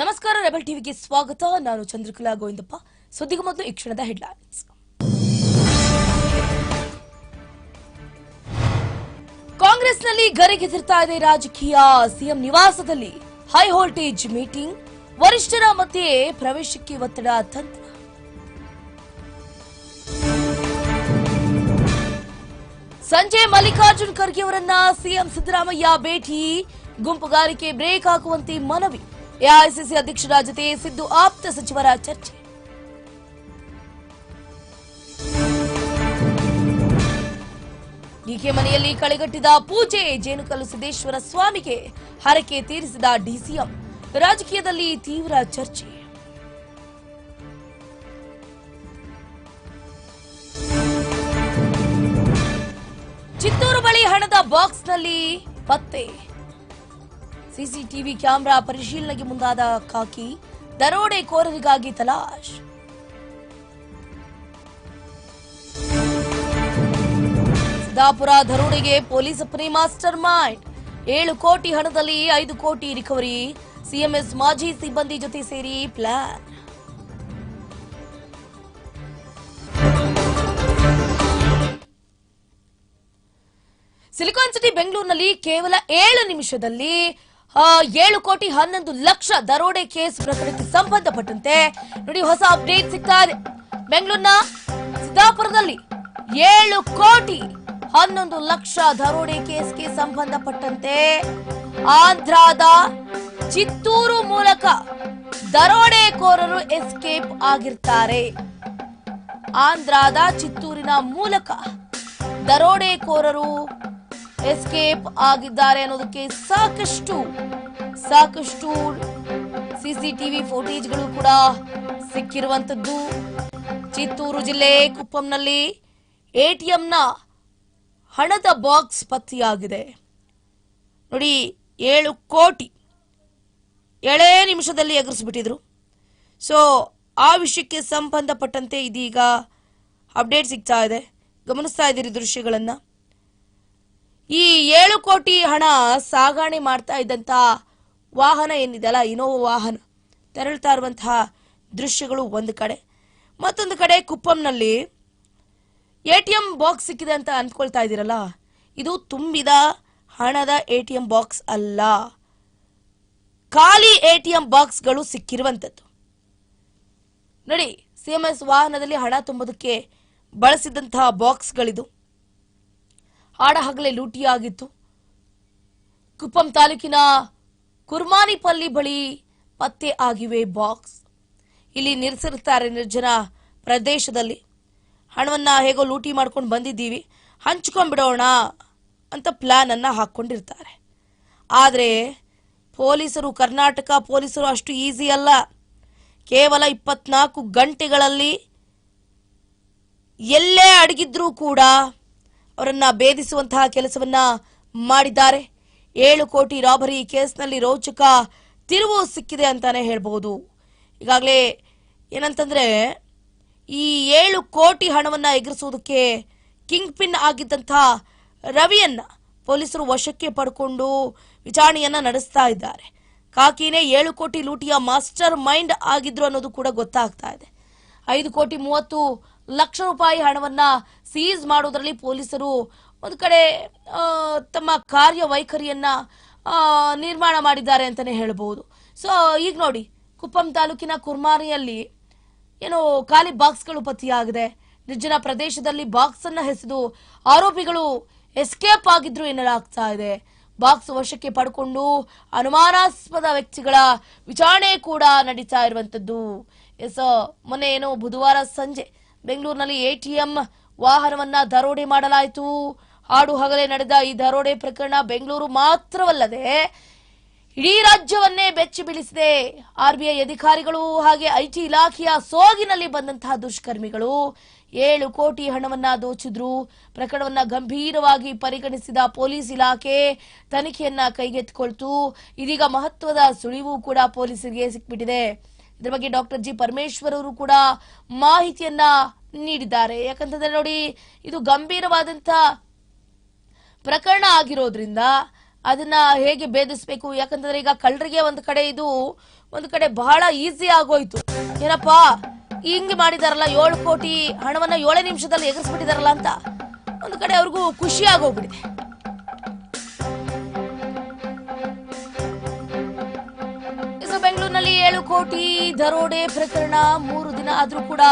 ನಮಸ್ಕಾರ, ರೆಬಲ್ ಟಿವಿಗೆ ಸ್ವಾಗತ. ನಾನು ಚಂದ್ರಕಲಾ ಗೋವಿಂದಪ್ಪ. ಸುದ್ದಿಗೂ ಮೊದಲು ಈ ಕ್ಷಣದ ಹೆಡ್ಲೈನ್ಸ್. ಕಾಂಗ್ರೆಸ್ನಲ್ಲಿ ಗರಿಗೆದಿರ್ತಾ ಇದೆ ರಾಜಕೀಯ. ಸಿಎಂ ನಿವಾಸದಲ್ಲಿ ಹೈ ವೋಲ್ಟೇಜ್ ಮೀಟಿಂಗ್ ವರಿಷ್ಠರ ಮಧ್ಯೆ ಪ್ರವೇಶಕ್ಕೆ ಒತ್ತಡ, ತಂತ್ರ. ಸಂಜೆ ಮಲ್ಲಿಕಾರ್ಜುನ್ ಖರ್ಗೆ ಅವರನ್ನ ಸಿಎಂ ಸಿದ್ದರಾಮಯ್ಯ ಭೇಟಿ. ಗುಂಪುಗಾರಿಕೆ ಬ್ರೇಕ್ ಹಾಕುವಂತೆ ಮನವಿ. ಎಐಸಿಸಿ ಅಧ್ಯಕ್ಷರ ಜೊತೆ ಸಿದ್ದು ಆಪ್ತ ಸಚಿವರ ಚರ್ಚೆ. ಡಿಕೆ ಮನೆಯಲ್ಲಿ ಕಳೆಗಟ್ಟಿದ ಪೂಜೆ ಜೇನುಕಲ್ಲು ಸಿದ್ದೇಶ್ವರ ಸ್ವಾಮಿಗೆ ಹರಕೆ ತೀರಿಸಿದ ಡಿಸಿಎಂ. ರಾಜಕೀಯದಲ್ಲಿ ತೀವ್ರ ಚರ್ಚೆ. ಚಿತ್ತೂರು ಬಳಿ ಹಣದ ಬಾಕ್ಸ್ನಲ್ಲಿ ಪತ್ತೆ. ಸಿಸಿಟಿವಿ ಕ್ಯಾಮೆರಾ ಪರಿಶೀಲನೆಗೆ ಮುಂದಾದ ಖಾಕಿ ದರೋಡೆಕೋರರಿಗಾಗಿ ತಲಾಶ್. ಸಿದ್ದಾಪುರ ದರೋಡೆಗೆ ಪೊಲೀಸ್ ಪ್ರೀ ಮಾಸ್ಟರ್ ಮೈಂಡ್ ಏಳು ಕೋಟಿ ಹಣದಲ್ಲಿ ಐದು ಕೋಟಿ ರಿಕವರಿ, ಸಿಎಂಎಸ್ ಮಾಜಿ ಸಿಬ್ಬಂದಿ ಜೊತೆ ಸೇರಿ ಪ್ಲಾನ್. ಸಿಲಿಕಾನ್ ಸಿಟಿ ಬೆಂಗಳೂರಿನಲ್ಲಿ ಕೇವಲ ಏಳು ನಿಮಿಷದಲ್ಲಿ ಏಳು ಕೋಟಿ ಹನ್ನೊಂದು ಲಕ್ಷ ದರೋಡೆ ಕೇಸ್ ಪ್ರಕರಣಕ್ಕೆ ಸಂಬಂಧಪಟ್ಟಂತೆ ನೋಡಿ ಹೊಸ ಅಪ್ಡೇಟ್ ಸಿಗ್ತಾ ಇದೆ. ಬೆಂಗಳೂರಿನ ಸಿದ್ದಾಪುರದಲ್ಲಿ ಏಳು ಕೋಟಿ ಹನ್ನೊಂದು ಲಕ್ಷ ದರೋಡೆ ಕೇಸ್ಗೆ ಸಂಬಂಧಪಟ್ಟಂತೆ ಆಂಧ್ರದ ಚಿತ್ತೂರು ಮೂಲಕ ದರೋಡೆಕೋರರು ಎಸ್ಕೇಪ್ ಆಗಿರ್ತಾರೆ. ಆಂಧ್ರದ ಚಿತ್ತೂರಿನ ಮೂಲಕ ದರೋಡೆಕೋರರು ಎಸ್ಕೇಪ್ ಆಗಿದ್ದಾರೆ ಅನ್ನೋದಕ್ಕೆ ಸಾಕಷ್ಟು ಸಾಕಷ್ಟು ಸಿಸಿಟಿವಿ ಫೋಟೇಜ್ಗಳು ಕೂಡ ಸಿಕ್ಕಿರುವಂತದ್ದು ಚಿತ್ತೂರು ಜಿಲ್ಲೆ ಕುಪ್ಪಂನಲ್ಲಿ ಎಟಿಎಂನ ಹಣದ ಬಾಕ್ಸ್ ಪತ್ತೆಯಾಗಿದೆ. ನೋಡಿ, ಏಳು ಕೋಟಿ ಏಳೇ ನಿಮಿಷದಲ್ಲಿ ಎಗರಿಸ್ಬಿಟ್ಟಿದ್ರು. ಸೊ ಆ ವಿಷಯಕ್ಕೆ ಸಂಬಂಧಪಟ್ಟಂತೆ ಇದೀಗ ಅಪ್ಡೇಟ್ ಸಿಗ್ತಾ ಇದೆ. ಗಮನಿಸ್ತಾ ಇದ್ದೀರಿ ದೃಶ್ಯಗಳನ್ನ. ಈ ಏಳು ಕೋಟಿ ಹಣ ಸಾಗಾಣೆ ಮಾಡ್ತಾ ಇದ್ದಂತಹ ವಾಹನ ಏನಿದೆಯಲ್ಲ ಇನೋವಾ ವಾಹನ. ತೆರಳ್ತಾ ಇರುವಂತಹ ದೃಶ್ಯಗಳು ಒಂದು ಕಡೆ. ಮತ್ತೊಂದು ಕಡೆ ಕುಪ್ಪಂನಲ್ಲಿ ಎ ಟಿ ಎಂ ಬಾಕ್ಸ್ ಸಿಕ್ಕಿದೆ ಅಂತ ಅಂದ್ಕೊಳ್ತಾ ಇದ್ದೀರಲ್ಲ, ಇದು ತುಂಬಿದ ಹಣದ ಎ ಟಿ ಎಂ ಬಾಕ್ಸ್ ಅಲ್ಲ. ಖಾಲಿ ಎ ಟಿ ಎಂ ಬಾಕ್ಸ್ಗಳು ಸಿಕ್ಕಿರುವಂಥದ್ದು ನೋಡಿ ಎಸ್ ವಾಹನದಲ್ಲಿ ಹಣ ತುಂಬೋದಕ್ಕೆ ಬಳಸಿದಂತಹ ಬಾಕ್ಸ್ಗಳಿದು. ಆಡ ಹಗಲೇ ಲೂಟಿಯಾಗಿತ್ತು. ಕುಪ್ಪಂ ತಾಲೂಕಿನ ಕುರ್ಮಾನಿಪಲ್ಲಿ ಬಳಿ ಪತ್ತೆ ಆಗಿವೆ ಬಾಕ್ಸ್. ಇಲ್ಲಿ ನಿಲ್ಲಿಸಿರ್ತಾರೆ ನಿರ್ಜನ ಪ್ರದೇಶದಲ್ಲಿ. ಹಣವನ್ನ ಹೇಗೋ ಲೂಟಿ ಮಾಡ್ಕೊಂಡು ಬಂದಿದ್ದೀವಿ. ಹಂಚ್ಕೊಂಡ್ಬಿಡೋಣ ಅಂತ ಪ್ಲಾನ್ ಹಾಕ್ಕೊಂಡಿರ್ತಾರೆ. ಆದರೆ ಪೊಲೀಸರು, ಕರ್ನಾಟಕ ಪೊಲೀಸರು ಅಷ್ಟು ಈಸಿ ಅಲ್ಲ. ಕೇವಲ ಇಪ್ಪತ್ನಾಲ್ಕು ಗಂಟೆಗಳಲ್ಲಿ ಎಲ್ಲೇ ಅಡಗಿದ್ರೂ ಕೂಡ ಅವರನ್ನ ಭೇದಿಸುವಂತಹ ಕೆಲಸವನ್ನ ಮಾಡಿದ್ದಾರೆ. ಏಳು ಕೋಟಿ ರಾಬರಿ ಕೇಸ್ನಲ್ಲಿ ರೋಚಕ ತಿರುವು ಸಿಕ್ಕಿದೆ ಅಂತಾನೆ ಹೇಳ್ಬಹುದು. ಈಗಾಗಲೇ ಏನಂತಂದ್ರೆ, ಈ ಏಳು ಕೋಟಿ ಹಣವನ್ನ ಎಗರಿಸುವುದಕ್ಕೆ ಕಿಂಗ್ ಪಿನ್ ಆಗಿದ್ದಂತಹ ರವಿಯನ್ನ ಪೊಲೀಸರು ವಶಕ್ಕೆ ಪಡ್ಕೊಂಡು ವಿಚಾರಣೆಯನ್ನ ನಡೆಸ್ತಾ ಇದ್ದಾರೆ. ಕಾಕಿನೇ ಏಳು ಕೋಟಿ ಲೂಟಿಯ ಮಾಸ್ಟರ್ ಮೈಂಡ್ ಆಗಿದ್ರು ಅನ್ನೋದು ಕೂಡ ಗೊತ್ತಾಗ್ತಾ ಇದೆ. ಐದು ಕೋಟಿ ಮೂವತ್ತು ಲಕ್ಷ ರೂಪಾಯಿ ಹಣವನ್ನ ಸೀಸ್ ಮಾಡೋದ್ರಲ್ಲಿ ಪೊಲೀಸರು ಒಂದು ಕಡೆ ತಮ್ಮ ಕಾರ್ಯ ವೈಖರಿಯನ್ನ ನಿರ್ಮಾಣ ಮಾಡಿದ್ದಾರೆ ಅಂತಾನೆ ಹೇಳಬಹುದು. ಸೊ ಈಗ ನೋಡಿ, ಕುಪ್ಪಂ ತಾಲೂಕಿನ ಕುರ್ಮಾರಿಯಲ್ಲಿ ಏನು ಖಾಲಿ ಬಾಕ್ಸ್ಗಳು ಪತ್ತೆಯಾಗಿದೆ. ನಿರ್ಜನ ಪ್ರದೇಶದಲ್ಲಿ ಬಾಕ್ಸ್ ಅನ್ನ ಹೆಸೆದು ಆರೋಪಿಗಳು ಎಸ್ಕೇಪ್ ಆಗಿದ್ರು ಎನ್ನಲಾಗ್ತಾ ಇದೆ. ಬಾಕ್ಸ್ ವಶಕ್ಕೆ ಪಡ್ಕೊಂಡು ಅನುಮಾನಾಸ್ಪದ ವ್ಯಕ್ತಿಗಳ ವಿಚಾರಣೆ ಕೂಡ ನಡೀತಾ ಇರುವಂತದ್ದು. ಎಸ್ ಮೊನ್ನೆ ಏನು ಬುಧವಾರ ಸಂಜೆ ಬೆಂಗಳೂರಿನಲ್ಲಿ ಎಟಿಎಂ ವಾಹನವನ್ನ ದರೋಡೆ ಮಾಡಲಾಯಿತು. ಹಾಡು ಹಗಲೇ ನಡೆದ ಈ ದರೋಡೆ ಪ್ರಕರಣ ಬೆಂಗಳೂರು ಮಾತ್ರವಲ್ಲದೆ ಇಡೀ ರಾಜ್ಯವನ್ನೇ ಬೆಚ್ಚಿ ಬೀಳಿಸಿದೆ. ಆರ್ಬಿಐ ಅಧಿಕಾರಿಗಳು ಹಾಗೆ ಐಟಿ ಇಲಾಖೆಯ ಸೋಗಿನಲ್ಲಿ ಬಂದಂತಹ ದುಷ್ಕರ್ಮಿಗಳು ಏಳು ಕೋಟಿ ಹಣವನ್ನ ದೋಚಿದ್ರು. ಪ್ರಕರಣವನ್ನ ಗಂಭೀರವಾಗಿ ಪರಿಗಣಿಸಿದ ಪೊಲೀಸ್ ಇಲಾಖೆ ತನಿಖೆಯನ್ನ ಕೈಗೆತ್ತಿಕೊಳ್ತು. ಇದೀಗ ಮಹತ್ವದ ಸುಳಿವು ಕೂಡ ಪೊಲೀಸರಿಗೆ ಸಿಕ್ಬಿಟ್ಟಿದೆ. ಇದರ ಬಗ್ಗೆ ಡಾಕ್ಟರ್ ಜಿ ಪರಮೇಶ್ವರ್ ಅವರು ಕೂಡ ಮಾಹಿತಿಯನ್ನ ನೀಡಿದ್ದಾರೆ. ಯಾಕಂತಂದ್ರೆ ನೋಡಿ, ಇದು ಗಂಭೀರವಾದಂತ ಪ್ರಕರಣ ಆಗಿರೋದ್ರಿಂದ ಅದನ್ನ ಹೇಗೆ ಭೇದಿಸಬೇಕು? ಯಾಕಂತಂದ್ರೆ ಈಗ ಕಳ್ಳರಿಗೆ ಒಂದು ಕಡೆ ಇದು, ಒಂದು ಕಡೆ ಬಹಳ ಈಸಿ ಆಗೋಯ್ತು. ಏನಪ್ಪಾ, ಹಿಂಗೆ ಮಾಡಿದಾರಲ್ಲ, ಏಳು ಕೋಟಿ ಹಣವನ್ನ ಏಳೇ ನಿಮಿಷದಲ್ಲಿ ಎಗರಿಸ್ಬಿಟ್ಟಿದಾರಲ್ಲ ಅಂತ. ಒಂದು ಕಡೆ ಅವ್ರಿಗೂ ಖುಷಿ ಆಗೋಗ್ಬಿಟ್ಟಿದೆ. ಏಳು ಕೋಟಿ ದರೋಡೆ ಪ್ರಕರಣ ಮೂರು ದಿನ ಆದ್ರೂ ಕೂಡ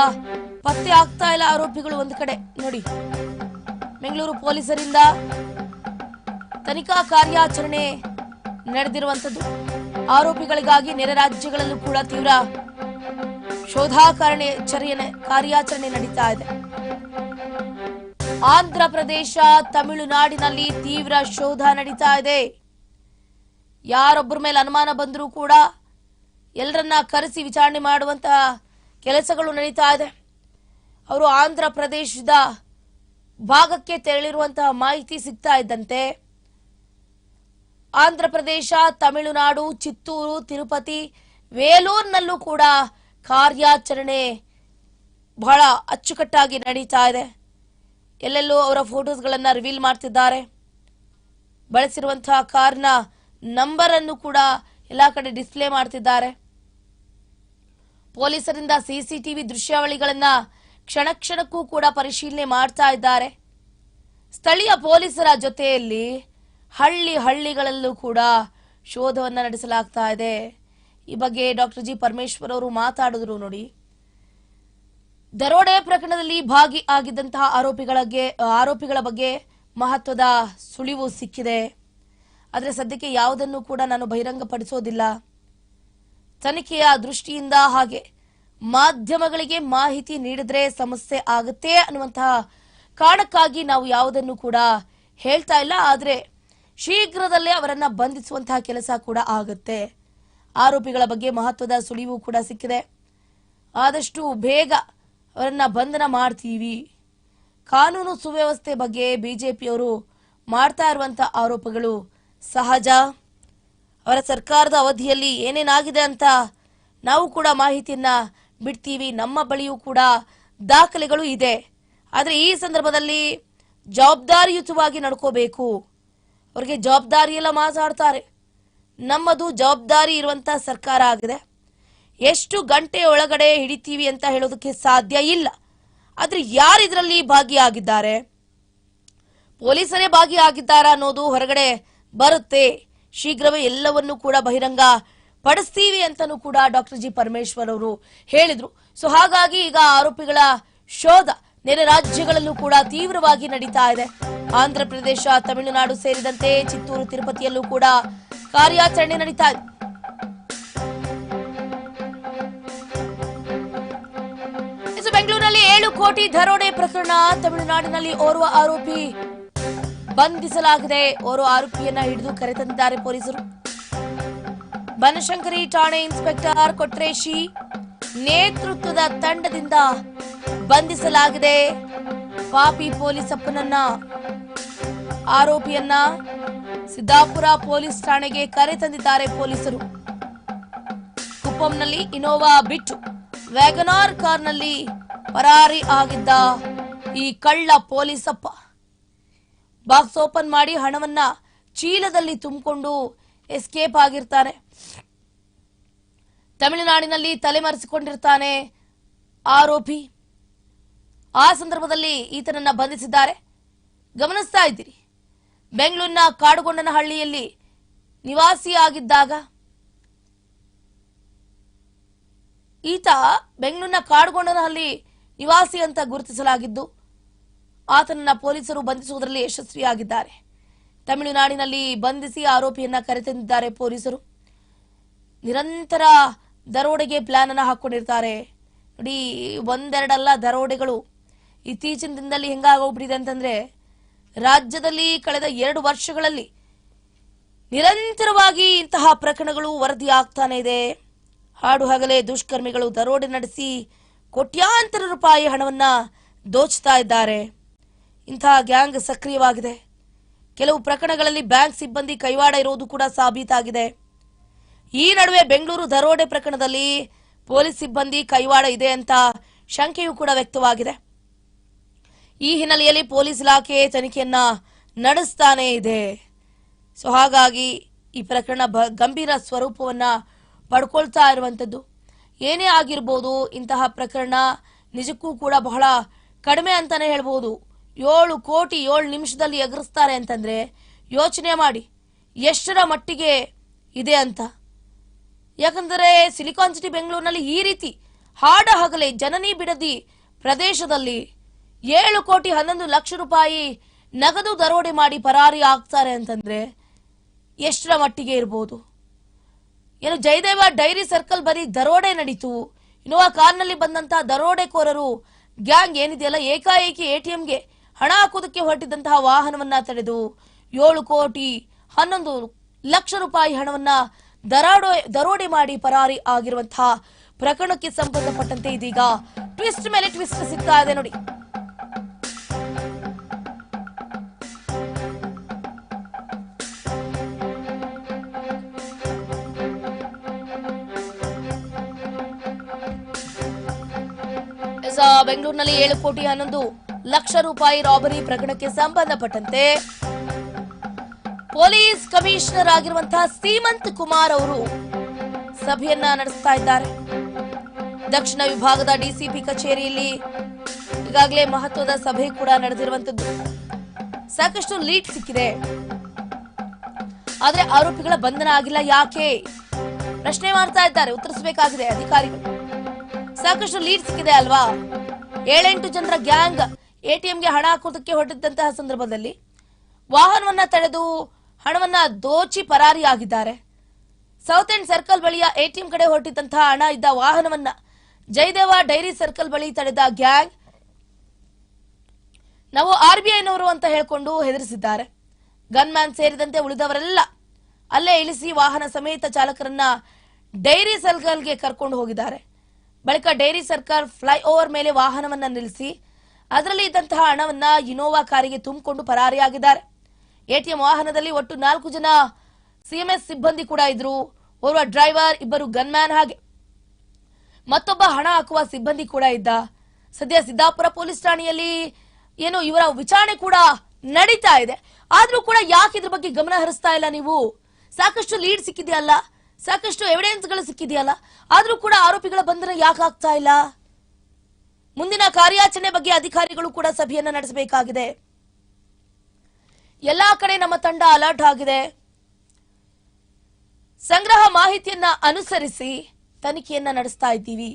ಪತ್ತೆ ಆಗ್ತಾ ಇಲ್ಲ ಆರೋಪಿಗಳು ಒಂದು ಕಡೆ. ನೋಡಿ, ಬೆಂಗಳೂರು ಪೊಲೀಸರಿಂದ ತನಿಖಾ ಕಾರ್ಯಾಚರಣೆ ನಡೆದಿರುವಂತದ್ದು ಆರೋಪಿಗಳಿಗಾಗಿ ನೆರೆ ರಾಜ್ಯಗಳಲ್ಲೂ ಕೂಡ ತೀವ್ರ ಶೋಧಾಕರಣೆ ಕಾರ್ಯಾಚರಣೆ ನಡೀತಾ ಇದೆ. ಆಂಧ್ರ ಪ್ರದೇಶ, ತಮಿಳುನಾಡಿನಲ್ಲಿ ತೀವ್ರ ಶೋಧ ನಡೀತಾ ಇದೆ. ಯಾರೊಬ್ಬರ ಮೇಲೆ ಅನುಮಾನ ಬಂದರೂ ಕೂಡ ಎಲ್ಲರನ್ನ ಕರೆಸಿ ವಿಚಾರಣೆ ಮಾಡುವಂತಹ ಕೆಲಸಗಳು ನಡೀತಾ ಇದೆ. ಅವರು ಆಂಧ್ರ ಪ್ರದೇಶದ ಭಾಗಕ್ಕೆ ತೆರಳಿರುವಂತಹ ಮಾಹಿತಿ ಸಿಗ್ತಾ ಇದ್ದಂತೆ ಆಂಧ್ರ ಪ್ರದೇಶ, ತಮಿಳುನಾಡು, ಚಿತ್ತೂರು, ತಿರುಪತಿ, ವೇಲೂರಿನಲ್ಲೂ ಕೂಡ ಕಾರ್ಯಾಚರಣೆ ಬಹಳ ಅಚ್ಚುಕಟ್ಟಾಗಿ ನಡೀತಾ ಇದೆ. ಎಲ್ಲೆಲ್ಲೂ ಅವರ ಫೋಟೋಸ್ಗಳನ್ನು ರಿವೀಲ್ ಮಾಡ್ತಿದ್ದಾರೆ. ಬಳಸಿರುವಂತಹ ಕಾರ್ನ ನಂಬರನ್ನು ಕೂಡ ಎಲ್ಲ ಕಡೆ ಡಿಸ್ಪ್ಲೇ ಮಾಡ್ತಿದ್ದಾರೆ. ಪೊಲೀಸರಿಂದ ಸಿಸಿಟಿವಿ ದೃಶ್ಯಾವಳಿಗಳನ್ನ ಕ್ಷಣ ಕ್ಷಣಕ್ಕೂ ಕೂಡ ಪರಿಶೀಲನೆ ಮಾಡ್ತಾ ಇದ್ದಾರೆ. ಸ್ಥಳೀಯ ಪೊಲೀಸರ ಜೊತೆಯಲ್ಲಿ ಹಳ್ಳಿ ಹಳ್ಳಿಗಳಲ್ಲೂ ಕೂಡ ಶೋಧವನ್ನ ನಡೆಸಲಾಗ್ತಾ ಇದೆ. ಈ ಬಗ್ಗೆ ಡಾಕ್ಟರ್ ಜಿ ಪರಮೇಶ್ವರ್ ಅವರು ಮಾತಾಡಿದ್ರು ನೋಡಿ. ದರೋಡೆ ಪ್ರಕರಣದಲ್ಲಿ ಭಾಗಿ ಆಗಿದ್ದಂತಹ ಆರೋಪಿಗಳಿಗೆ ಆರೋಪಿಗಳ ಬಗ್ಗೆ ಮಹತ್ವದ ಸುಳಿವು ಸಿಕ್ಕಿದೆ. ಆದರೆ ಸದ್ಯಕ್ಕೆ ಯಾವುದನ್ನು ಕೂಡ ನಾನು ಬಹಿರಂಗಪಡಿಸೋದಿಲ್ಲ. ತನಿಖೆಯ ದೃಷ್ಟಿಯಿಂದ ಹಾಗೆ ಮಾಧ್ಯಮಗಳಿಗೆ ಮಾಹಿತಿ ನೀಡಿದ್ರೆ ಸಮಸ್ಯೆ ಆಗುತ್ತೆ ಅನ್ನುವಂತಹ ಕಾರಣಕ್ಕಾಗಿ ನಾವು ಯಾವುದನ್ನು ಕೂಡ ಹೇಳ್ತಾ ಇಲ್ಲ. ಆದರೆ ಶೀಘ್ರದಲ್ಲೇ ಅವರನ್ನ ಬಂಧಿಸುವಂತಹ ಕೆಲಸ ಕೂಡ ಆಗುತ್ತೆ. ಆರೋಪಿಗಳ ಬಗ್ಗೆ ಮಹತ್ವದ ಸುಳಿವು ಕೂಡ ಸಿಕ್ಕಿದೆ. ಆದಷ್ಟು ಬೇಗ ಅವರನ್ನ ಬಂಧನ ಮಾಡ್ತೀವಿ. ಕಾನೂನು ಸುವ್ಯವಸ್ಥೆ ಬಗ್ಗೆ ಬಿಜೆಪಿಯವರು ಮಾಡ್ತಾ ಇರುವಂಥ ಆರೋಪಗಳು ಸಹಜ. ಅವರ ಸರ್ಕಾರದ ಅವಧಿಯಲ್ಲಿ ಏನೇನಾಗಿದೆ ಅಂತ ನಾವು ಕೂಡ ಮಾಹಿತಿಯನ್ನ ಬಿಡ್ತೀವಿ. ನಮ್ಮ ಬಳಿಯೂ ಕೂಡ ದಾಖಲೆಗಳು ಇದೆ. ಆದರೆ ಈ ಸಂದರ್ಭದಲ್ಲಿ ಜವಾಬ್ದಾರಿಯುತವಾಗಿ ನಡ್ಕೋಬೇಕು. ಅವರಿಗೆ ಜವಾಬ್ದಾರಿ ಎಲ್ಲ ಮಾತಾಡ್ತಾರೆ. ನಮ್ಮದು ಜವಾಬ್ದಾರಿ ಇರುವಂತ ಸರ್ಕಾರ ಆಗಿದೆ. ಎಷ್ಟು ಗಂಟೆ ಒಳಗಡೆ ಹಿಡಿತೀವಿ ಅಂತ ಹೇಳೋದಕ್ಕೆ ಸಾಧ್ಯ ಇಲ್ಲ. ಆದ್ರೆ ಯಾರು ಇದರಲ್ಲಿ ಭಾಗಿಯಾಗಿದ್ದಾರೆ? ಪೊಲೀಸರೇ ಭಾಗಿಯಾಗಿದ್ದಾರಾ ಅನ್ನೋದು ಹೊರಗಡೆ ಬರುತ್ತೆ. ಶೀಘ್ರವೇ ಎಲ್ಲವನ್ನೂ ಕೂಡ ಬಹಿರಂಗ ಪಡಿಸ್ತೀವಿ ಅಂತಲೂ ಕೂಡ ಡಾಕ್ಟರ್ ಜಿ ಪರಮೇಶ್ವರ್ ಅವರು ಹೇಳಿದ್ರು. ಸೊ ಹಾಗಾಗಿ ಈಗ ಆರೋಪಿಗಳ ಶೋಧ ನೆರೆ ರಾಜ್ಯಗಳಲ್ಲೂ ಕೂಡ ತೀವ್ರವಾಗಿ ನಡೀತಾ ಇದೆ. ಆಂಧ್ರ ಪ್ರದೇಶ, ತಮಿಳುನಾಡು ಸೇರಿದಂತೆ ಚಿತ್ತೂರು, ತಿರುಪತಿಯಲ್ಲೂ ಕೂಡ ಕಾರ್ಯಾಚರಣೆ ನಡೀತಾ ಇದೆ. ಬೆಂಗಳೂರಿನಲ್ಲಿ ಏಳು ಕೋಟಿ ದರೋಡೆ ಪ್ರಕರಣ, ತಮಿಳುನಾಡಿನಲ್ಲಿ ಓರ್ವ ಆರೋಪಿ ಬಂಧಿಸಲಾಗಿದೆ. ಓರ್ವ ಆರೋಪಿಯನ್ನ ಹಿಡಿದು ಕರೆತಂದಿದ್ದಾರೆ ಪೊಲೀಸರು. ಬನಶಂಕರಿ ಠಾಣೆ ಇನ್ಸ್ಪೆಕ್ಟರ್ ಕೊಟ್ರೇಶಿ ನೇತೃತ್ವದ ತಂಡದಿಂದ ಬಂಧಿಸಲಾಗಿದೆ. ಪಾಪಿ ಪೊಲೀಸಪ್ಪನನ್ನ ಆರೋಪಿಯನ್ನ ಸಿದ್ದಾಪುರ ಪೊಲೀಸ್ ಠಾಣೆಗೆ ಕರೆ ತಂದಿದ್ದಾರೆ ಪೊಲೀಸರು. ಕುಪ್ಪಂನಲ್ಲಿ ಇನೋವಾ ಬಿಟ್ಟು ವ್ಯಾಗನಾರ್ ಕಾರ್ನಲ್ಲಿ ಪರಾರಿ ಆಗಿದ್ದ ಈ ಕಳ್ಳ ಪೊಲೀಸಪ್ಪ. ಬಾಕ್ಸ್ ಓಪನ್ ಮಾಡಿ ಹಣವನ್ನ ಚೀಲದಲ್ಲಿ ತುಂಬಿಕೊಂಡು ಎಸ್ಕೇಪ್ ಆಗಿರ್ತಾನೆ. ತಮಿಳುನಾಡಿನಲ್ಲಿ ತಲೆಮರೆಸಿಕೊಂಡಿರ್ತಾನೆ ಆರೋಪಿ. ಆ ಸಂದರ್ಭದಲ್ಲಿ ಈತನನ್ನ ಬಂಧಿಸಿದ್ದಾರೆ. ಗಮನಿಸ್ತಾ ಇದ್ದೀರಿ. ಬೆಂಗಳೂರಿನ ಕಾಡುಗೊಂಡನಹಳ್ಳಿಯಲ್ಲಿ ನಿವಾಸಿಯಾಗಿದ್ದಾಗ ಈತ ಬೆಂಗಳೂರಿನ ಕಾಡುಗೊಂಡನಹಳ್ಳಿ ನಿವಾಸಿ ಅಂತ ಗುರುತಿಸಲಾಗಿದ್ದು ಆತನನ್ನ ಪೊಲೀಸರು ಬಂಧಿಸುವುದರಲ್ಲಿ ಯಶಸ್ವಿಯಾಗಿದ್ದಾರೆ. ತಮಿಳುನಾಡಿನಲ್ಲಿ ಬಂಧಿಸಿ ಆರೋಪಿಯನ್ನ ಕರೆತಂದಿದ್ದಾರೆ ಪೊಲೀಸರು. ನಿರಂತರ ದರೋಡೆಗೆ ಪ್ಲಾನ್ ಅನ್ನ ಹಾಕೊಂಡಿರ್ತಾರೆ. ನೋಡಿ ಒಂದೆರಡಲ್ಲ ದರೋಡೆಗಳು ಇತ್ತೀಚಿನ ದಿನದಲ್ಲಿ ಹೆಂಗಾಗೋಗ್ಬಿಟ್ಟಿದೆ ಅಂತಂದ್ರೆ, ರಾಜ್ಯದಲ್ಲಿ ಕಳೆದ ಎರಡು ವರ್ಷಗಳಲ್ಲಿ ನಿರಂತರವಾಗಿ ಇಂತಹ ಪ್ರಕರಣಗಳು ವರದಿ ಆಗ್ತಾನೆ ಇದೆ. ಹಾಡು ಹಗಲೇ ದುಷ್ಕರ್ಮಿಗಳು ದರೋಡೆ ನಡೆಸಿ ಕೋಟ್ಯಾಂತರ ರೂಪಾಯಿ ಹಣವನ್ನ ದೋಚ್ತಾ ಇದ್ದಾರೆ. ಇಂತಹ ಗ್ಯಾಂಗ್ ಸಕ್ರಿಯವಾಗಿದೆ. ಕೆಲವು ಪ್ರಕರಣಗಳಲ್ಲಿ ಬ್ಯಾಂಕ್ ಸಿಬ್ಬಂದಿ ಕೈವಾಡ ಇರುವುದು ಕೂಡ ಸಾಬೀತಾಗಿದೆ. ಈ ನಡುವೆ ಬೆಂಗಳೂರು ದರೋಡೆ ಪ್ರಕರಣದಲ್ಲಿ ಪೊಲೀಸ್ ಸಿಬ್ಬಂದಿ ಕೈವಾಡ ಇದೆ ಅಂತ ಶಂಕೆಯೂ ಕೂಡ ವ್ಯಕ್ತವಾಗಿದೆ. ಈ ಹಿನ್ನೆಲೆಯಲ್ಲಿ ಪೊಲೀಸ್ ಇಲಾಖೆ ತನಿಖೆಯನ್ನ ನಡೆಸ್ತಾನೇ ಇದೆ. ಸೊ, ಹಾಗಾಗಿ ಈ ಪ್ರಕರಣ ಗಂಭೀರ ಸ್ವರೂಪವನ್ನ ಪಡ್ಕೊಳ್ತಾ ಇರುವಂಥದ್ದು ಏನೇ ಆಗಿರ್ಬೋದು ಇಂತಹ ಪ್ರಕರಣ ನಿಜಕ್ಕೂ ಕೂಡ ಬಹಳ ಕಡಿಮೆ ಅಂತಾನೆ ಹೇಳ್ಬೋದು. ಏಳು ಕೋಟಿ ಏಳು ನಿಮಿಷದಲ್ಲಿ ಎಗರಿಸ್ತಾರೆ ಅಂತಂದರೆ ಯೋಚನೆ ಮಾಡಿ, ಎಷ್ಟರ ಮಟ್ಟಿಗೆ ಇದೆ ಅಂತ. ಯಾಕಂದರೆ ಸಿಲಿಕಾನ್ ಸಿಟಿ ಬೆಂಗಳೂರಿನಲ್ಲಿ ಈ ರೀತಿ ಹಾಡ ಹಗಲೇ, ಜನನಿ ಬಿಡದಿ ಪ್ರದೇಶದಲ್ಲಿ ಏಳು ಕೋಟಿ ಹನ್ನೊಂದು ಲಕ್ಷ ರೂಪಾಯಿ ನಗದು ದರೋಡೆ ಮಾಡಿ ಪರಾರಿ ಆಗ್ತಾರೆ ಅಂತಂದರೆ ಎಷ್ಟರ ಮಟ್ಟಿಗೆ ಇರ್ಬೋದು? ಏನು ಜಯದೇವ ಡೈರಿ ಸರ್ಕಲ್ ಬರೀ ದರೋಡೆ ನಡೀತು. ಇನೋವಾ ಕಾರ್ನಲ್ಲಿ ಬಂದಂತಹ ದರೋಡೆಕೋರರು ಗ್ಯಾಂಗ್ ಏನಿದೆಯಲ್ಲ, ಏಕಾಏಕಿ ಎಟಿಎಂಗೆ ಹಣ ಹಾಕೋದಕ್ಕೆ ಹೊರಟಿದ್ದಂತಹ ವಾಹನವನ್ನ ತಡೆದು ಏಳು ಕೋಟಿ ಹನ್ನೊಂದು ಲಕ್ಷ ರೂಪಾಯಿ ಹಣವನ್ನ ದರಾಡೋ ದರೋಡೆ ಮಾಡಿ ಪರಾರಿ ಆಗಿರುವಂತಹ ಪ್ರಕರಣಕ್ಕೆ ಸಂಬಂಧಪಟ್ಟಂತೆ ಇದೀಗ ಟ್ವಿಸ್ಟ್ ಮೇಲೆ ಟ್ವಿಸ್ಟ್ ಸಿಗ್ತಾ ಇದೆ ನೋಡಿ. ಬೆಂಗಳೂರಿನಲ್ಲಿ ಏಳು ಕೋಟಿ ಹನ್ನೊಂದು ಲಕ್ಷ ರೂಪಾಯಿ ರಾಬರಿ ಪ್ರಕರಣಕ್ಕೆ ಸಂಬಂಧಪಟ್ಟಂತೆ ಪೊಲೀಸ್ ಕಮಿಷನರ್ ಆಗಿರುವಂತಹ ಸೀಮಂತ್ ಕುಮಾರ್ ಅವರು ಸಭೆಯನ್ನ ನಡೆಸ್ತಾ ಇದ್ದಾರೆ. ದಕ್ಷಿಣ ವಿಭಾಗದ ಡಿಸಿಪಿ ಕಚೇರಿಯಲ್ಲಿ ಈಗಾಗಲೇ ಮಹತ್ವದ ಸಭೆ ಕೂಡ ನಡೆದಿರುವಂತದ್ದು. ಸಾಕಷ್ಟು ಲೀಡ್ ಸಿಕ್ಕಿದೆ. ಆದ್ರೆ ಆರೋಪಿಗಳ ಬಂಧನ ಆಗಿಲ್ಲ ಯಾಕೆ? ಪ್ರಶ್ನೆ ಮಾಡ್ತಾ ಇದ್ದಾರೆ, ಉತ್ತರಿಸಬೇಕಾಗಿದೆ ಅಧಿಕಾರಿಗಳು. ಸಾಕಷ್ಟು ಲೀಡ್ ಸಿಕ್ಕಿದೆ ಅಲ್ವಾ? ಏಳೆಂಟು ಜನರ ಗ್ಯಾಂಗ್ ಎಟಿಎಂಗೆ ಹಣ ಹಾಕೋದಕ್ಕೆ ಹೊರಟಿದ್ದಂತಹ ಸಂದರ್ಭದಲ್ಲಿ ವಾಹನವನ್ನ ತಡೆದು ಹಣವನ್ನ ದೋಚಿ ಪರಾರಿಯಾಗಿದ್ದಾರೆ. ಸೌತ್ ಎಂಡ್ ಸರ್ಕಲ್ ಬಳಿಯ ಎಟಿಎಂ ಕಡೆ ಹೊರಟಿದ್ದಂತಹ ಹಣ ಇದ್ದ ವಾಹನವನ್ನ ಜಯದೇವ ಡೈರಿ ಸರ್ಕಲ್ ಬಳಿ ತಡೆದ ಗ್ಯಾಂಗ್ ನಾವು ಆರ್ಬಿಐನವರು ಅಂತ ಹೇಳಿಕೊಂಡು ಹೆದರಿಸಿದ್ದಾರೆ. ಗನ್ಮ್ಯಾನ್ ಸೇರಿದಂತೆ ಉಳಿದವರೆಲ್ಲ ಅಲ್ಲೇ ಇಳಿಸಿ ವಾಹನ ಸಮೇತ ಚಾಲಕರನ್ನ ಡೈರಿ ಸರ್ಕಲ್ಗೆ ಕರ್ಕೊಂಡು ಹೋಗಿದ್ದಾರೆ. ಬಳಿಕ ಡೈರಿ ಸರ್ಕಲ್ ಫ್ಲೈಓವರ್ ಮೇಲೆ ವಾಹನವನ್ನ ನಿಲ್ಲಿಸಿ ಅದರಲ್ಲಿ ಇದ್ದಂತಹ ಹಣವನ್ನ ಇನೋವಾ ಕಾರಿಗೆ ತುಂಬಿಕೊಂಡು ಪರಾರಿಯಾಗಿದ್ದಾರೆ. ಎಟಿಎಂ ವಾಹನದಲ್ಲಿ ಒಟ್ಟು ನಾಲ್ಕು ಜನ ಸಿಎಂಎಸ್ ಸಿಬ್ಬಂದಿ ಕೂಡ ಇದ್ರು. ಓರ್ವ ಡ್ರೈವರ್, ಇಬ್ಬರು ಗನ್ಮ್ಯಾನ್ ಹಾಗೆ. ಮತ್ತೊಬ್ಬ ಹಣ ಹಾಕುವ ಸಿಬ್ಬಂದಿ ಕೂಡ ಇದ್ದ. ಸದ್ಯ ಸಿದ್ದಾಪುರ ಪೊಲೀಸ್ ಠಾಣೆಯಲ್ಲಿ ಏನು ಇವರ ವಿಚಾರಣೆ ಕೂಡ ನಡೀತಾ ಇದೆ. ಆದ್ರೂ ಕೂಡ ಯಾಕೆ ಇದ್ರ ಬಗ್ಗೆ ಗಮನ ಹರಿಸ್ತಾ ಇಲ್ಲ ನೀವು? ಸಾಕಷ್ಟು ಲೀಡ್ ಸಿಕ್ಕಿದೆಯಲ್ಲ? ಸಾಕಷ್ಟು ಎವಿಡೆನ್ಸ್ಗಳು ಸಿಕ್ಕಿದೆಯಲ್ಲ? ಆದ್ರೂ ಕೂಡ ಆರೋಪಿಗಳ ಬಂಧನ ಯಾಕೆ ಆಗ್ತಾ ಇಲ್ಲ? ಮುಂದಿನ ಕಾರ್ಯಾಚರಣೆ ಬಗ್ಗೆ ಅಧಿಕಾರಿಗಳು ಕೂಡ ಸಭೆಯನ್ನ ನಡೆಸಬೇಕಾಗಿದೆ. ಎಲ್ಲಾ ಕಡೆ ನಮ್ಮ ತಂಡ ಅಲರ್ಟ್ ಆಗಿದೆ. ಸಂಗ್ರಹ ಮಾಹಿತಿಯನ್ನ ಅನುಸರಿಸಿ ತನಿಖೆಯನ್ನ ನಡೆಸ್ತಾ ಇದ್ದೀವಿ.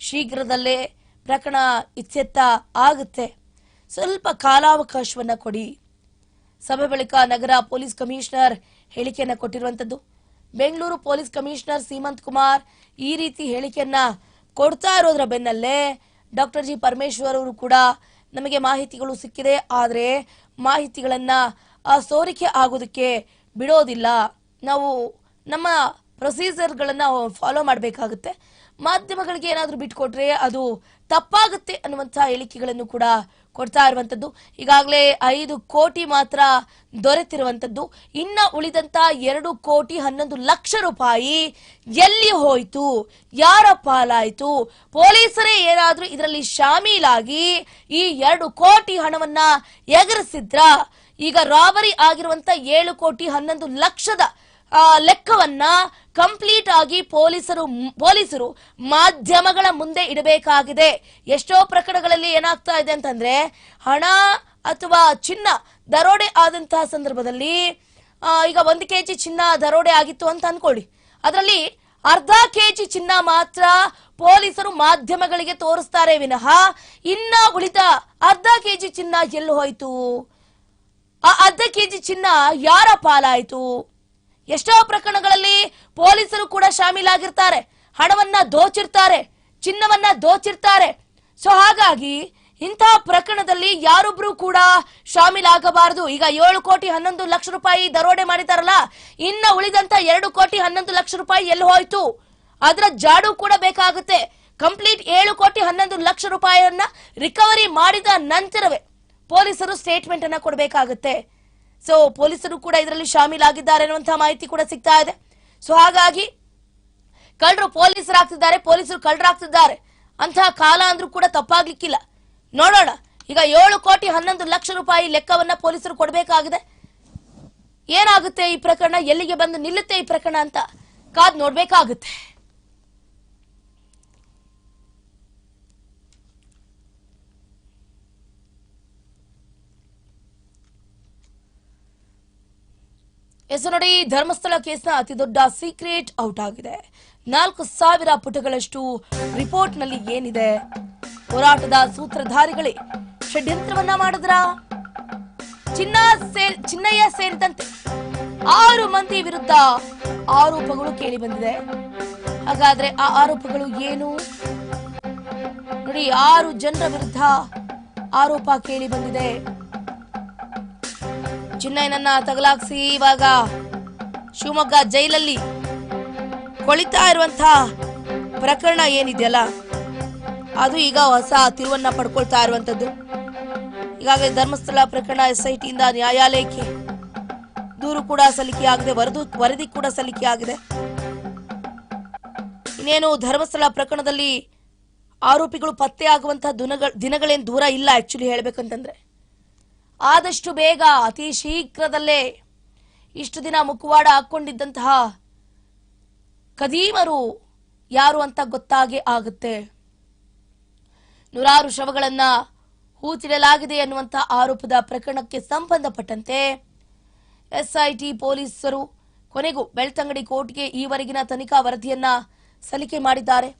ಶೀಘ್ರದಲ್ಲೇ ಪ್ರಕರಣ ಇತ್ಯರ್ಥ ಆಗುತ್ತೆ. ಸ್ವಲ್ಪ ಕಾಲಾವಕಾಶವನ್ನ ಕೊಡಿ. ಸಭೆ ಬಳಿಕ ನಗರ ಪೊಲೀಸ್ ಕಮಿಷನರ್ ಹೇಳಿಕೆಯನ್ನ ಕೊಟ್ಟಿರುವಂತದ್ದು ಬೆಂಗಳೂರು ಪೊಲೀಸ್ ಕಮಿಷನರ್ ಸೀಮಂತ್ ಕುಮಾರ್ ಈ ರೀತಿ ಹೇಳಿಕೆಯನ್ನ ಕೊಡ್ತಾ ಇರೋದ್ರ ಬೆನ್ನಲ್ಲೇ ಡಾಕ್ಟರ್ ಜಿ ಪರಮೇಶ್ವರ್ ಅವರು ಕೂಡ ನಮಗೆ ಮಾಹಿತಿಗಳು ಸಿಕ್ಕಿದೆ. ಆದರೆ ಮಾಹಿತಿಗಳನ್ನ ಆ, ಸೋರಿಕೆ ಆಗೋದಕ್ಕೆ ಬಿಡೋದಿಲ್ಲ. ನಾವು ನಮ್ಮ ಪ್ರೊಸೀಜರ್ಗಳನ್ನ ಫಾಲೋ ಮಾಡಬೇಕಾಗುತ್ತೆ. ಮಾಧ್ಯಮಗಳಿಗೆ ಏನಾದರೂ ಬಿಟ್ಕೊಟ್ರೆ ಅದು ತಪ್ಪಾಗುತ್ತೆ ಅನ್ನುವಂಥ ಹೇಳಿಕೆಗಳನ್ನು ಕೂಡ ಕೊಡ್ತಾ ಇರುವಂತದ್ದು. ಈಗಾಗಲೇ ಐದು ಕೋಟಿ ಮಾತ್ರ ದೊರೆತಿರುವಂತದ್ದು. ಇನ್ನ ಉಳಿದಂತ ಎರಡು ಕೋಟಿ ಹನ್ನೊಂದು ಲಕ್ಷ ರೂಪಾಯಿ ಎಲ್ಲಿ ಹೋಯ್ತು? ಯಾರ ಪಾಲಾಯ್ತು? ಪೊಲೀಸರೇ ಏನಾದ್ರೂ ಇದರಲ್ಲಿ ಶಾಮೀಲಾಗಿ ಈ ಎರಡು ಕೋಟಿ ಹಣವನ್ನ ಎಗರಿಸಿದ್ರ? ಈಗ ರಾಬರಿ ಆಗಿರುವಂತ ಏಳು ಕೋಟಿ ಹನ್ನೊಂದು ಲಕ್ಷದ ಲೆಕ್ಕವನ್ನ ಕಂಪ್ಲೀಟ್ ಆಗಿ ಪೊಲೀಸರು ಪೊಲೀಸರು ಮಾಧ್ಯಮಗಳ ಮುಂದೆ ಇಡಬೇಕಾಗಿದೆ. ಎಷ್ಟೋ ಪ್ರಕರಣಗಳಲ್ಲಿ ಏನಾಗ್ತಾ ಇದೆ ಅಂತಂದ್ರೆ, ಹಣ ಅಥವಾ ಚಿನ್ನ ದರೋಡೆ ಆದಂತಹ ಸಂದರ್ಭದಲ್ಲಿ ಈಗ ಒಂದು ಕೆಜಿ ಚಿನ್ನ ದರೋಡೆ ಆಗಿತ್ತು ಅಂತ ಅನ್ಕೊಳ್ಳಿ. ಅದರಲ್ಲಿ ಅರ್ಧ ಕೆಜಿ ಚಿನ್ನ ಮಾತ್ರ ಪೊಲೀಸರು ಮಾಧ್ಯಮಗಳಿಗೆ ತೋರಿಸ್ತಾರೆ ವಿನಃ ಇನ್ನ ಉಳಿದ ಅರ್ಧ ಕೆಜಿ ಚಿನ್ನ ಎಲ್ಲಿ ಹೋಯ್ತು? ಆ ಅರ್ಧ ಕೆಜಿ ಚಿನ್ನ ಯಾರ ಪಾಲಾಯಿತು? ಎಷ್ಟೋ ಪ್ರಕರಣಗಳಲ್ಲಿ ಪೊಲೀಸರು ಕೂಡ ಶಾಮೀಲಾಗಿರ್ತಾರೆ. ಹಣವನ್ನ ದೋಚಿರ್ತಾರೆ, ಚಿನ್ನವನ್ನ ದೋಚಿರ್ತಾರೆ. ಸೊ ಹಾಗಾಗಿ ಇಂತಹ ಪ್ರಕರಣದಲ್ಲಿ ಯಾರೊಬ್ರು ಕೂಡ ಶಾಮೀಲಾಗಬಾರದು. ಈಗ ಏಳು ಕೋಟಿ ಹನ್ನೊಂದು ಲಕ್ಷ ರೂಪಾಯಿ ದರೋಡೆ ಮಾಡಿದಾರಲ್ಲ, ಇನ್ನ ಉಳಿದಂತ ಎರಡು ಕೋಟಿ ಹನ್ನೊಂದು ಲಕ್ಷ ರೂಪಾಯಿ ಎಲ್ಲಿ ಹೋಯ್ತು? ಅದರ ಜಾಡು ಕೂಡ ಬೇಕಾಗುತ್ತೆ. ಕಂಪ್ಲೀಟ್ ಏಳು ಕೋಟಿ ಹನ್ನೊಂದು ಲಕ್ಷ ರೂಪಾಯಿಯನ್ನ ರಿಕವರಿ ಮಾಡಿದ ನಂತರವೇ ಪೊಲೀಸರು ಸ್ಟೇಟ್ಮೆಂಟ್ ಅನ್ನ ಕೊಡಬೇಕಾಗುತ್ತೆ. ಸೊ ಪೊಲೀಸರು ಕೂಡ ಇದರಲ್ಲಿ ಶಾಮೀಲಾಗಿದ್ದಾರೆ ಅನ್ನುವಂತಹ ಮಾಹಿತಿ ಕೂಡ ಸಿಗ್ತಾ ಇದೆ. ಸೊ ಹಾಗಾಗಿ ಕಳ್ಳರು ಪೊಲೀಸರಾಗ್ತಿದ್ದಾರೆ, ಪೊಲೀಸರು ಕಳ್ಳರಾಗ್ತಿದ್ದಾರೆ. ಅಂತಹ ಕಾಲ ಅಂದ್ರೂ ಕೂಡ ತಪ್ಪಾಗ್ಲಿಕ್ಕಿಲ್ಲ. ನೋಡೋಣ, ಈಗ ಏಳು ಕೋಟಿ ಹನ್ನೊಂದು ಲಕ್ಷ ರೂಪಾಯಿ ಲೆಕ್ಕವನ್ನ ಪೊಲೀಸರು ಕೊಡಬೇಕಾಗಿದೆ. ಏನಾಗುತ್ತೆ ಈ ಪ್ರಕರಣ? ಎಲ್ಲಿಗೆ ಬಂದು ನಿಲ್ಲುತ್ತೆ ಈ ಪ್ರಕರಣ ಅಂತ ಕಾದ್ ನೋಡ್ಬೇಕಾಗುತ್ತೆ. ಎಸ್ ನೋಡಿ, ಧರ್ಮಸ್ಥಳ ಕೇಸ್ನ ಅತಿ ದೊಡ್ಡ ಸೀಕ್ರೆಟ್ ಔಟ್ ಆಗಿದೆ. ನಾಲ್ಕು ಸಾವಿರ ಪುಟಗಳಷ್ಟು ರಿಪೋರ್ಟ್ನಲ್ಲಿ ಏನಿದೆ? ಹೋರಾಟದ ಸೂತ್ರಧಾರಿಗಳೇ, ಷಡ್ಯಂತ್ರವನ್ನ ಮಾಡಿದ್ರ? ಚಿನ್ನ ಸೇರ್ ಚಿನ್ನಯ್ಯ ಸೇರಿದಂತೆ ಆರು ಮಂದಿ ವಿರುದ್ಧ ಆರೋಪಗಳು ಕೇಳಿ ಬಂದಿದೆ. ಹಾಗಾದ್ರೆ ಆ ಆರೋಪಗಳು ಏನು? ನೋಡಿ, ಆರು ಜನರ ವಿರುದ್ಧ ಆರೋಪ ಕೇಳಿ ಬಂದಿದೆ. ಚಿನ್ನಯ್ಯನನ್ನ ತಗಲಾಕ್ಸಿ ಇವಾಗ ಶಿವಮೊಗ್ಗ ಜೈಲಲ್ಲಿ ಕೊಳಿತಾ ಇರುವಂತಹ ಪ್ರಕರಣ ಏನಿದೆಯಲ್ಲ, ಅದು ಈಗ ಹೊಸ ತಿರುವನ್ನ ಪಡ್ಕೊಳ್ತಾ ಇರುವಂತದ್ದು ಈಗಾಗಲೇ ಧರ್ಮಸ್ಥಳ ಪ್ರಕರಣ ಎಸ್ ಐ ಟಿಯಿಂದ ನ್ಯಾಯಾಲಯಕ್ಕೆ ದೂರು ಕೂಡ ಸಲ್ಲಿಕೆಯಾಗಿದೆ, ವರದು, ವರದಿ ಕೂಡ ಸಲ್ಲಿಕೆಯಾಗಿದೆ. ಇನ್ನೇನು ಧರ್ಮಸ್ಥಳ ಪ್ರಕರಣದಲ್ಲಿ ಆರೋಪಿಗಳು ಪತ್ತೆ ಆಗುವಂತಹ ದಿನಗಳೇನು ದೂರ ಇಲ್ಲ ಆಕ್ಚುಲಿ ಹೇಳ್ಬೇಕಂತಂದ್ರೆ. ಆದಷ್ಟು ಬೇಗ ಅತಿ ಶೀಘ್ರದಲ್ಲೇ ಇಷ್ಟು ದಿನ ಮುಖವಾಡ ಹಾಕ್ಕೊಂಡಿದ್ದಂತಹ ಕದೀಮರು ಯಾರು ಅಂತ ಗೊತ್ತಾಗೇ ಆಗುತ್ತೆ. ನೂರಾರು ಶವಗಳನ್ನ ಹೂತಿಡಲಾಗಿದೆ ಎನ್ನುವಂತಹ ಆರೋಪದ ಪ್ರಕರಣಕ್ಕೆ ಸಂಬಂಧಪಟ್ಟಂತೆ ಎಸ್ಐಟಿ ಪೊಲೀಸರು ಕೊನೆಗೂ ಬೆಳ್ತಂಗಡಿ ಕೋರ್ಟ್ಗೆ ಈವರೆಗಿನ ತನಿಖಾ ವರದಿಯನ್ನ ಸಲ್ಲಿಕೆ ಮಾಡಿದ್ದಾರೆ.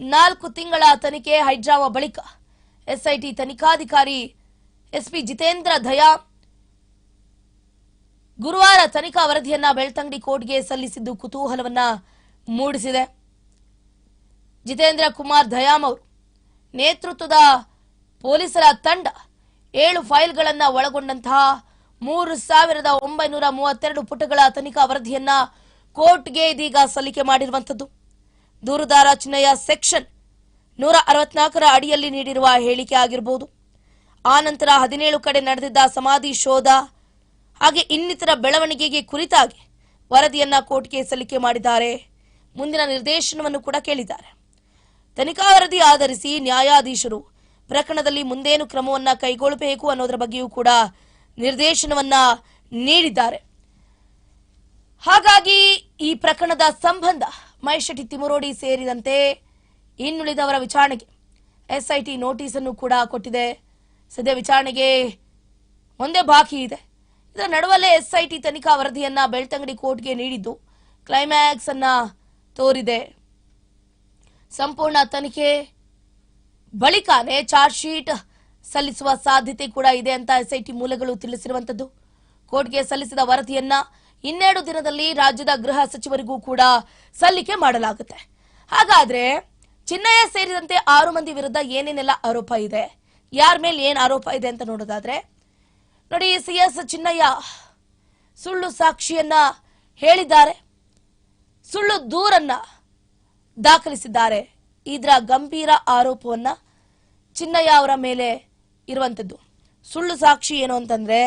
ನಾಲ್ಕು ತಿಂಗಳ ತನಿಖೆ ಹೈಡ್ರಾವ ಬಳಿಕ ಎಸ್ಐಟಿ ತನಿಖಾಧಿಕಾರಿ ಎಸ್ಪಿ ಜಿತೇಂದ್ರ ದಯಾ ಗುರುವಾರ ತನಿಖಾ ವರದಿಯನ್ನ ಬೆಳ್ತಂಗಡಿ ಕೋರ್ಟ್ಗೆ ಸಲ್ಲಿಸಿದ್ದು ಕುತೂಹಲವನ್ನ ಮೂಡಿಸಿದೆ. ಜಿತೇಂದ್ರ ಕುಮಾರ್ ದಯಾಮ್ ಅವರು ನೇತೃತ್ವದ ಪೊಲೀಸರ ತಂಡ ಏಳು ಫೈಲ್ಗಳನ್ನ ಒಳಗೊಂಡಂತಹ ಮೂರು ಸಾವಿರದ ಒಂಬೈನೂರ ಮೂವತ್ತೆರಡು ಪುಟಗಳ ತನಿಖಾ ವರದಿಯನ್ನ ಕೋರ್ಟ್ಗೆ ಇದೀಗ ಸಲ್ಲಿಕೆ ಮಾಡಿರುವಂಥದ್ದು. ದೂರುದಾರ ಚಿನ್ನಯ ಸೆಕ್ಷನ್ ನೂರ ಅರವತ್ನಾಲ್ಕರ ಅಡಿಯಲ್ಲಿ ನೀಡಿರುವ ಹೇಳಿಕೆ ಆಗಿರಬಹುದು ಆನಂತರ ಹದಿನೇಳು ಕಡೆ ನಡೆದಿದ್ದ ಸಮಾಧಿ ಶೋಧ, ಹಾಗೆ ಇನ್ನಿತರ ಬೆಳವಣಿಗೆಗೆ ಕುರಿತಾಗಿ ವರದಿಯನ್ನ ಕೋರ್ಟ್ಗೆ ಸಲ್ಲಿಕೆ ಮಾಡಿದ್ದಾರೆ. ಮುಂದಿನ ನಿರ್ದೇಶನವನ್ನು ಕೂಡ ಕೇಳಿದ್ದಾರೆ. ತನಿಖಾ ವರದಿ ಆಧರಿಸಿ ನ್ಯಾಯಾಧೀಶರು ಪ್ರಕರಣದಲ್ಲಿ ಮುಂದೇನು ಕ್ರಮವನ್ನ ಕೈಗೊಳ್ಳಬೇಕು ಅನ್ನೋದರ ಬಗ್ಗೆಯೂ ಕೂಡ ನಿರ್ದೇಶನವನ್ನ ನೀಡಿದ್ದಾರೆ. ಹಾಗಾಗಿ ಈ ಪ್ರಕರಣದ ಸಂಬಂಧ ಮಹೇಶೆಟ್ಟಿ ತಿಮುರೋಡಿ ಸೇರಿದಂತೆ ಇನ್ನುಳಿದವರ ವಿಚಾರಣೆಗೆ ಎಸ್ಐಟಿ ನೋಟಿಸ್ ಅನ್ನು ಕೂಡ ಕೊಟ್ಟಿದೆ. ಸದ್ಯ ವಿಚಾರಣೆಗೆ ಒಂದೇ ಬಾಕಿ ಇದೆ. ಇದರ ನಡುವಲ್ಲೇ ಎಸ್ಐಟಿ ತನಿಖಾ ವರದಿಯನ್ನ ಬೆಳ್ತಂಗಡಿ ಕೋರ್ಟ್ಗೆ ನೀಡಿದ್ದು ಕ್ಲೈಮ್ಯಾಕ್ಸ್ ಅನ್ನ ತೋರಿದೆ. ಸಂಪೂರ್ಣ ತನಿಖೆ ಬಳಿಕನೇ ಚಾರ್ಜ್ ಶೀಟ್ ಸಲ್ಲಿಸುವ ಸಾಧ್ಯತೆ ಕೂಡ ಇದೆ ಅಂತ ಎಸ್ಐಟಿ ಮೂಲಗಳು ತಿಳಿಸಿರುವಂತದ್ದು. ಕೋರ್ಟ್ಗೆ ಸಲ್ಲಿಸಿದ ವರದಿಯನ್ನ ಇನ್ನೆರಡು ದಿನದಲ್ಲಿ ರಾಜ್ಯದ ಗೃಹ ಸಚಿವರಿಗೂ ಕೂಡ ಸಲ್ಲಿಕೆ ಮಾಡಲಾಗುತ್ತೆ. ಹಾಗಾದ್ರೆ ಚಿನ್ನಯ್ಯ ಸೇರಿದಂತೆ ಆರು ಮಂದಿ ವಿರುದ್ಧ ಏನೇನೆಲ್ಲ ಆರೋಪ ಇದೆ? ಯಾರ ಮೇಲೆ ಏನು ಆರೋಪ ಇದೆ ಅಂತ ನೋಡೋದಾದ್ರೆ, ನೋಡಿ, ಸಿ ಎಸ್ ಚಿನ್ನಯ್ಯ ಸುಳ್ಳು ಸಾಕ್ಷಿಯನ್ನ ಹೇಳಿದ್ದಾರೆ, ಸುಳ್ಳು ದೂರನ್ನ ದಾಖಲಿಸಿದ್ದಾರೆ. ಇದರ ಗಂಭೀರ ಆರೋಪವನ್ನ ಚಿನ್ನಯ್ಯ ಅವರ ಮೇಲೆ ಇರುವಂತದ್ದು. ಸುಳ್ಳು ಸಾಕ್ಷಿ ಏನು ಅಂತಂದ್ರೆ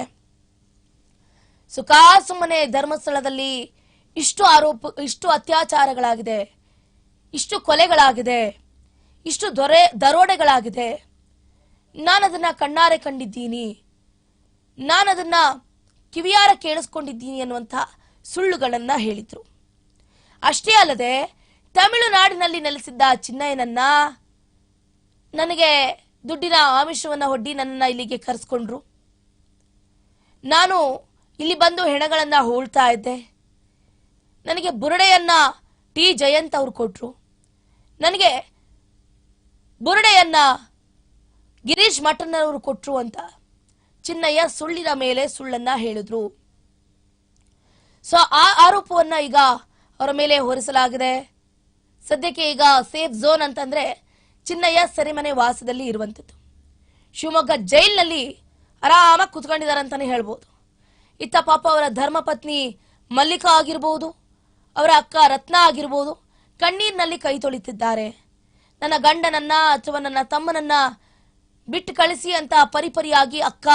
ಸುಖಾಸುಮ್ಮನೆ ಧರ್ಮಸ್ಥಳದಲ್ಲಿ ಇಷ್ಟು ಆರೋಪ, ಇಷ್ಟು ಅತ್ಯಾಚಾರಗಳಾಗಿದೆ, ಇಷ್ಟು ಕೊಲೆಗಳಾಗಿದೆ, ಇಷ್ಟು ದೊರೆ ದರೋಡೆಗಳಾಗಿದೆ ನಾನದನ್ನ ಕಣ್ಣಾರೆ ಕಂಡಿದ್ದೀನಿ. ನಾನದನ್ನ ಕಿವಿಯಾರ ಕೇಳಿಸ್ಕೊಂಡಿದ್ದೀನಿ ಅನ್ನುವಂಥ ಸುಳ್ಳುಗಳನ್ನ ಹೇಳಿದ್ರು. ಅಷ್ಟೇ ಅಲ್ಲದೆ, ತಮಿಳುನಾಡಿನಲ್ಲಿ ನೆಲೆಸಿದ್ದ ಚಿನ್ನಯ್ಯನನ್ನ ನನಗೆ ದುಡ್ಡಿನ ಆಮಿಷವನ್ನು ಒಡ್ಡಿ ನನ್ನನ್ನು ಇಲ್ಲಿಗೆ ಕರೆಸ್ಕೊಂಡ್ರು. ನಾನು ಇಲ್ಲಿ ಬಂದು ಹೆಣಗಳನ್ನು ಹೋಳ್ತಾ ಇದ್ದೆ. ನನಗೆ ಬುರುಡೆಯನ್ನು ಟಿ ಜಯಂತ್ ಅವರು ಕೊಟ್ಟರು ನನಗೆ ಬುರುಡೆಯನ್ನ ಗಿರೀಶ್ ಮಠನವರು ಕೊಟ್ರು ಅಂತ ಚಿನ್ನಯ್ಯ ಸುಳ್ಳಿನ ಮೇಲೆ ಸುಳ್ಳನ್ನ ಹೇಳಿದ್ರು. ಸೊ ಆ ಆರೋಪವನ್ನ ಈಗ ಅವರ ಮೇಲೆ ಹೊರಿಸಲಾಗಿದೆ. ಸದ್ಯಕ್ಕೆ ಈಗ ಸೇಫ್ ಝೋನ್ ಅಂತಂದ್ರೆ ಚಿನ್ನಯ್ಯ ಸೆರೆಮನೆ ವಾಸದಲ್ಲಿ ಇರುವಂತದ್ದು. ಶಿವಮೊಗ್ಗ ಜೈಲಿನಲ್ಲಿ ಆರಾಮಾಗಿ ಕುತ್ಕೊಂಡಿದ್ದಾರೆ ಅಂತಾನೆ ಹೇಳ್ಬೋದು. ಇತ್ತ ಪಾಪ ಅವರ ಧರ್ಮಪತ್ನಿ ಮಲ್ಲಿಕಾ ಆಗಿರ್ಬೋದು, ಅವರ ಅಕ್ಕ ರತ್ನ ಆಗಿರ್ಬೋದು, ಕಣ್ಣೀರಿನಲ್ಲಿ ಕೈ ತೊಳಿತಿದ್ದಾರೆ. ನನ್ನ ಗಂಡನನ್ನ ಅಥವಾ ನನ್ನ ತಮ್ಮನನ್ನ ಬಿಟ್ಟು ಕಳಿಸಿ ಅಂತ ಪರಿಪರಿಯಾಗಿ ಅಕ್ಕ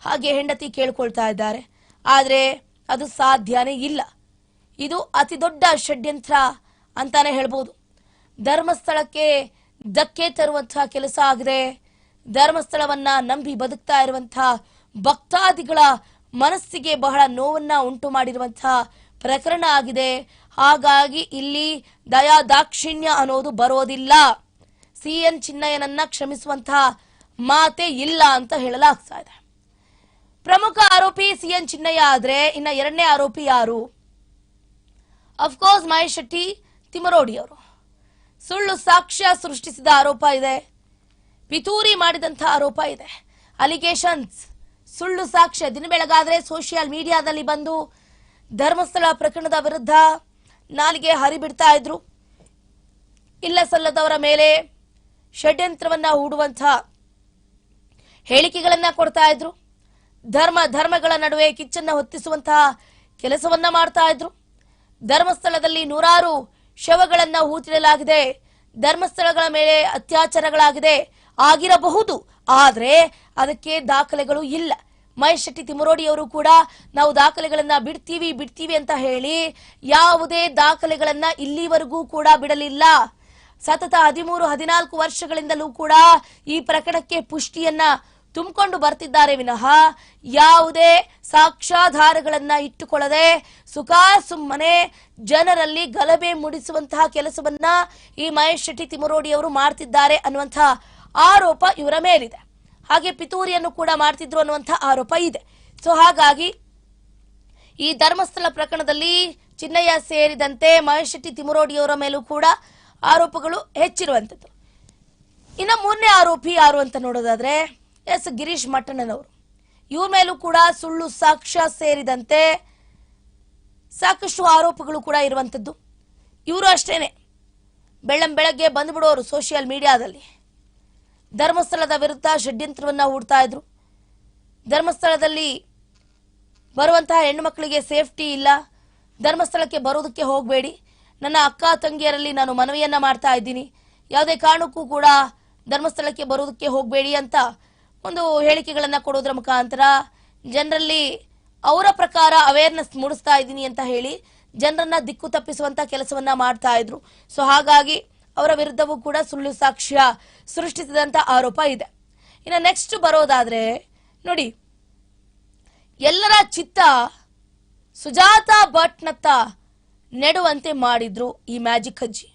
ಹಾಗೆ ಹೆಂಡತಿ ಕೇಳ್ಕೊಳ್ತಾ ಇದ್ದಾರೆ. ಆದರೆ ಅದು ಸಾಧ್ಯನೇ ಇಲ್ಲ. ಇದು ಅತಿ ದೊಡ್ಡ ಷಡ್ಯಂತ್ರ ಅಂತಾನೆ ಹೇಳ್ಬೋದು. ಧರ್ಮಸ್ಥಳಕ್ಕೆ ಧಕ್ಕೆ ತರುವಂತಹ ಕೆಲಸ ಆಗಿದೆ ಧರ್ಮಸ್ಥಳವನ್ನ ನಂಬಿ ಬದುಕ್ತಾ ಇರುವಂತಹ ಭಕ್ತಾದಿಗಳ ಮನಸ್ಸಿಗೆ ಬಹಳ ನೋವನ್ನ ಉಂಟು ಮಾಡಿರುವಂತಹ ಪ್ರಕರಣ ಆಗಿದೆ. ಹಾಗಾಗಿ ಇಲ್ಲಿ ದಯಾ ದಾಕ್ಷಿಣ್ಯ ಅನ್ನೋದು ಬರೋದಿಲ್ಲ. ಸಿ ಎನ್ ಚಿನ್ನಯ್ಯನನ್ನ ಕ್ಷಮಿಸುವಂತಹ ಮಾತೇ ಇಲ್ಲ ಅಂತ ಹೇಳಲಾಗ್ತಾ ಇದೆ. ಪ್ರಮುಖ ಆರೋಪಿ ಸಿ ಎನ್ ಚಿನ್ನಯ್ಯ ಆದ್ರೆ ಇನ್ನ ಎರಡನೇ ಆರೋಪಿ ಯಾರು? ಅಫ್ಕೋರ್ಸ್ ಮಹೇಶ್ ಶೆಟ್ಟಿ ತಿಮರೋಡಿ ಅವರು. ಸುಳ್ಳು ಸಾಕ್ಷ್ಯ ಸೃಷ್ಟಿಸಿದ ಆರೋಪ ಇದೆ. ಪಿತೂರಿ ಮಾಡಿದಂತಹ ಆರೋಪ ಇದೆ. ಅಲಿಗೇಷನ್ಸ್, ಸುಳ್ಳು ಸಾಕ್ಷ್ಯ. ದಿನ ಬೆಳಗಾದ್ರೆ ಸೋಷಿಯಲ್ ಮೀಡಿಯಾದಲ್ಲಿ ಬಂದು ಧರ್ಮಸ್ಥಳ ಪ್ರಕರಣದ ವಿರುದ್ಧ ನಾಲಿಗೆ ಹರಿಬಿಡ್ತಾ ಇದ್ರು. ಇಲ್ಲ ಸಲ್ಲದವರ ಮೇಲೆ ಷಡ್ಯಂತ್ರವನ್ನ ಹೂಡುವಂಥ ಹೇಳಿಕೆಗಳನ್ನ ಕೊಡ್ತಾ ಇದ್ರು. ಧರ್ಮ, ಧರ್ಮಗಳ ನಡುವೆ ಕಿಚ್ಚನ್ನ ಹೊತ್ತಿಸುವಂತಹ ಕೆಲಸವನ್ನ ಮಾಡ್ತಾ ಇದ್ರು. ಧರ್ಮಸ್ಥಳದಲ್ಲಿ ನೂರಾರು ಶವಗಳನ್ನ ಹೂತಿಡಲಾಗಿದೆ. ಧರ್ಮಸ್ಥಳಗಳ ಮೇಲೆ ಅತ್ಯಾಚಾರಗಳಾಗಿದೆ. ಆಗಿರಬಹುದು. ಆದರೆ ಅದಕ್ಕೆ ದಾಖಲೆಗಳು ಇಲ್ಲ. ಮಹೇಶ್ ಶೆಟ್ಟಿ ಅವರು ಕೂಡ ನಾವು ದಾಖಲೆಗಳನ್ನ ಬಿಡ್ತೀವಿ ಬಿಡ್ತೀವಿ ಅಂತ ಹೇಳಿ ಯಾವುದೇ ದಾಖಲೆಗಳನ್ನ ಇಲ್ಲಿವರೆಗೂ ಕೂಡ ಬಿಡಲಿಲ್ಲ. ಸತತ ಹದಿಮೂರು, ಹದಿನಾಲ್ಕು ವರ್ಷಗಳಿಂದಲೂ ಕೂಡ ಈ ಪ್ರಕರಣಕ್ಕೆ ಪುಷ್ಟಿಯನ್ನ ತುಂಬಿಕೊಂಡು ಬರ್ತಿದ್ದಾರೆ ವಿನಃ ಯಾವುದೇ ಸಾಕ್ಷ್ಯಾಧಾರಗಳನ್ನ ಇಟ್ಟುಕೊಳ್ಳದೆ ಸುಖ ಸುಮ್ಮನೆ ಜನರಲ್ಲಿ ಗಲಭೆ ಮೂಡಿಸುವಂತಹ ಕೆಲಸವನ್ನ ಈ ಮಹೇಶ್ ಶೆಟ್ಟಿ ತಿಮರೋಡಿ ಅವರು ಮಾಡ್ತಿದ್ದಾರೆ ಅನ್ನುವಂತಹ ಆರೋಪ ಇವರ ಮೇಲಿದೆ. ಹಾಗೆ ಪಿತೂರಿಯನ್ನು ಕೂಡ ಮಾಡ್ತಿದ್ರು ಅನ್ನುವಂತಹ ಆರೋಪ ಇದೆ. ಸೊ ಹಾಗಾಗಿ ಈ ಧರ್ಮಸ್ಥಳ ಪ್ರಕರಣದಲ್ಲಿ ಚಿನ್ನಯ್ಯ ಸೇರಿದಂತೆ ಮಹೇಶ್ ಶೆಟ್ಟಿ ತಿಮರೋಡಿಯವರ ಮೇಲೂ ಕೂಡ ಆರೋಪಗಳು ಹೆಚ್ಚಿರುವಂಥದ್ದು ಇನ್ನು ಮೂರನೇ ಆರೋಪಿ ಯಾರು ಅಂತ ನೋಡೋದಾದ್ರೆ ಎಸ್ ಗಿರೀಶ್ ಮಟ್ಟಣ್ಣನವರು ಇವ್ರ ಮೇಲೂ ಕೂಡ ಸುಳ್ಳು ಸಾಕ್ಷ್ಯ ಸೇರಿದಂತೆ ಸಾಕಷ್ಟು ಆರೋಪಗಳು ಕೂಡ ಇರುವಂಥದ್ದು ಇವರು ಅಷ್ಟೇನೆ. ಬೆಳ್ಳಂ ಬೆಳಗ್ಗೆ ಬಂದ್ಬಿಡೋರು ಸೋಷಿಯಲ್ ಮೀಡಿಯಾದಲ್ಲಿ. ಧರ್ಮಸ್ಥಳದ ವಿರುದ್ಧ ಷಡ್ಯಂತ್ರವನ್ನು ಹೂಡ್ತಾ ಇದ್ರು. ಧರ್ಮಸ್ಥಳದಲ್ಲಿ ಬರುವಂತಹ ಹೆಣ್ಣುಮಕ್ಕಳಿಗೆ ಸೇಫ್ಟಿ ಇಲ್ಲ. ಧರ್ಮಸ್ಥಳಕ್ಕೆ ಬರೋದಕ್ಕೆ ಹೋಗಬೇಡಿ. ನನ್ನ ಅಕ್ಕ ತಂಗಿಯರಲ್ಲಿ ನಾನು ಮನವಿಯನ್ನ ಮಾಡ್ತಾ ಇದ್ದೀನಿ. ಯಾವುದೇ ಕಾರಣಕ್ಕೂ ಕೂಡ ಧರ್ಮಸ್ಥಳಕ್ಕೆ ಬರೋದಕ್ಕೆ ಹೋಗಬೇಡಿ ಅಂತ ಒಂದು ಹೇಳಿಕೆಗಳನ್ನ ಕೊಡೋದ್ರ ಮುಖಾಂತರ ಜನರಲ್ಲಿ ಅವರ ಪ್ರಕಾರ ಅವೇರ್ನೆಸ್ ಮೂಡಿಸ್ತಾ ಇದ್ದೀನಿ ಅಂತ ಹೇಳಿ ಜನರನ್ನ ದಿಕ್ಕು ತಪ್ಪಿಸುವಂತ ಕೆಲಸವನ್ನ ಮಾಡ್ತಾ ಇದ್ರು. ಸೊ ಹಾಗಾಗಿ ಅವರ ವಿರುದ್ಧವೂ ಕೂಡ ಸುಳ್ಳು ಸಾಕ್ಷ್ಯ ಸೃಷ್ಟಿಸಿದಂತ ಆರೋಪ ಇದೆ. ಇನ್ನು ನೆಕ್ಸ್ಟ್ ಬರೋದಾದ್ರೆ ನೋಡಿ, ಎಲ್ಲರ ಚಿತ್ತ ಸುಜಾತ ಭಟ್ನತ್ತ ನೆಡುವಂತೆ ಮಾಡಿದ್ರು ಈ ಮ್ಯಾಜಿಕ್ ಅಜ್ಜಿ.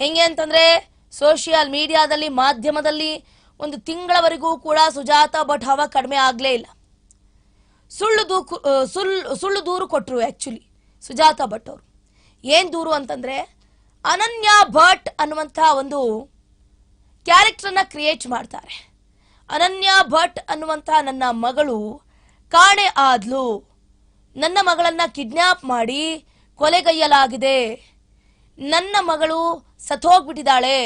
ಹೆಂಗೆ ಅಂತಂದ್ರೆ ಸೋಷಿಯಲ್ ಮೀಡಿಯಾದಲ್ಲಿ ಮಾಧ್ಯಮದಲ್ಲಿ ಒಂದು ತಿಂಗಳವರೆಗೂ ಕೂಡ ಸುಜಾತ ಭಟ್ ಹವ ಕಡಿಮೆ ಆಗಲೇ ಇಲ್ಲ. ಸುಳ್ಳು ದೂ ಸುಳ್ಳು ಸುಳ್ಳು ದೂರು ಕೊಟ್ಟರು ಆ್ಯಕ್ಚುಲಿ ಸುಜಾತ ಭಟ್ ಅವರು. ಏನು ದೂರು ಅಂತಂದರೆ ಅನನ್ಯ ಭಟ್ ಅನ್ನುವಂಥ ಒಂದು ಕ್ಯಾರೆಕ್ಟರನ್ನ ಕ್ರಿಯೇಟ್ ಮಾಡ್ತಾರೆ. ಅನನ್ಯ ಭಟ್ ಅನ್ನುವಂಥ ನನ್ನ ಮಗಳು ಕಾಣೆ ಆದ್ಲು. ನನ್ನ ಮಗಳನ್ನು ಕಿಡ್ನ್ಯಾಪ್ ಮಾಡಿ ಕೊಲೆಗೈಯಲಾಗಿದೆ. ನನ್ನ ಮಗಳು ಸತ್ತೋಗ್ಬಿಟ್ಟಿದ್ದಾಳೆ.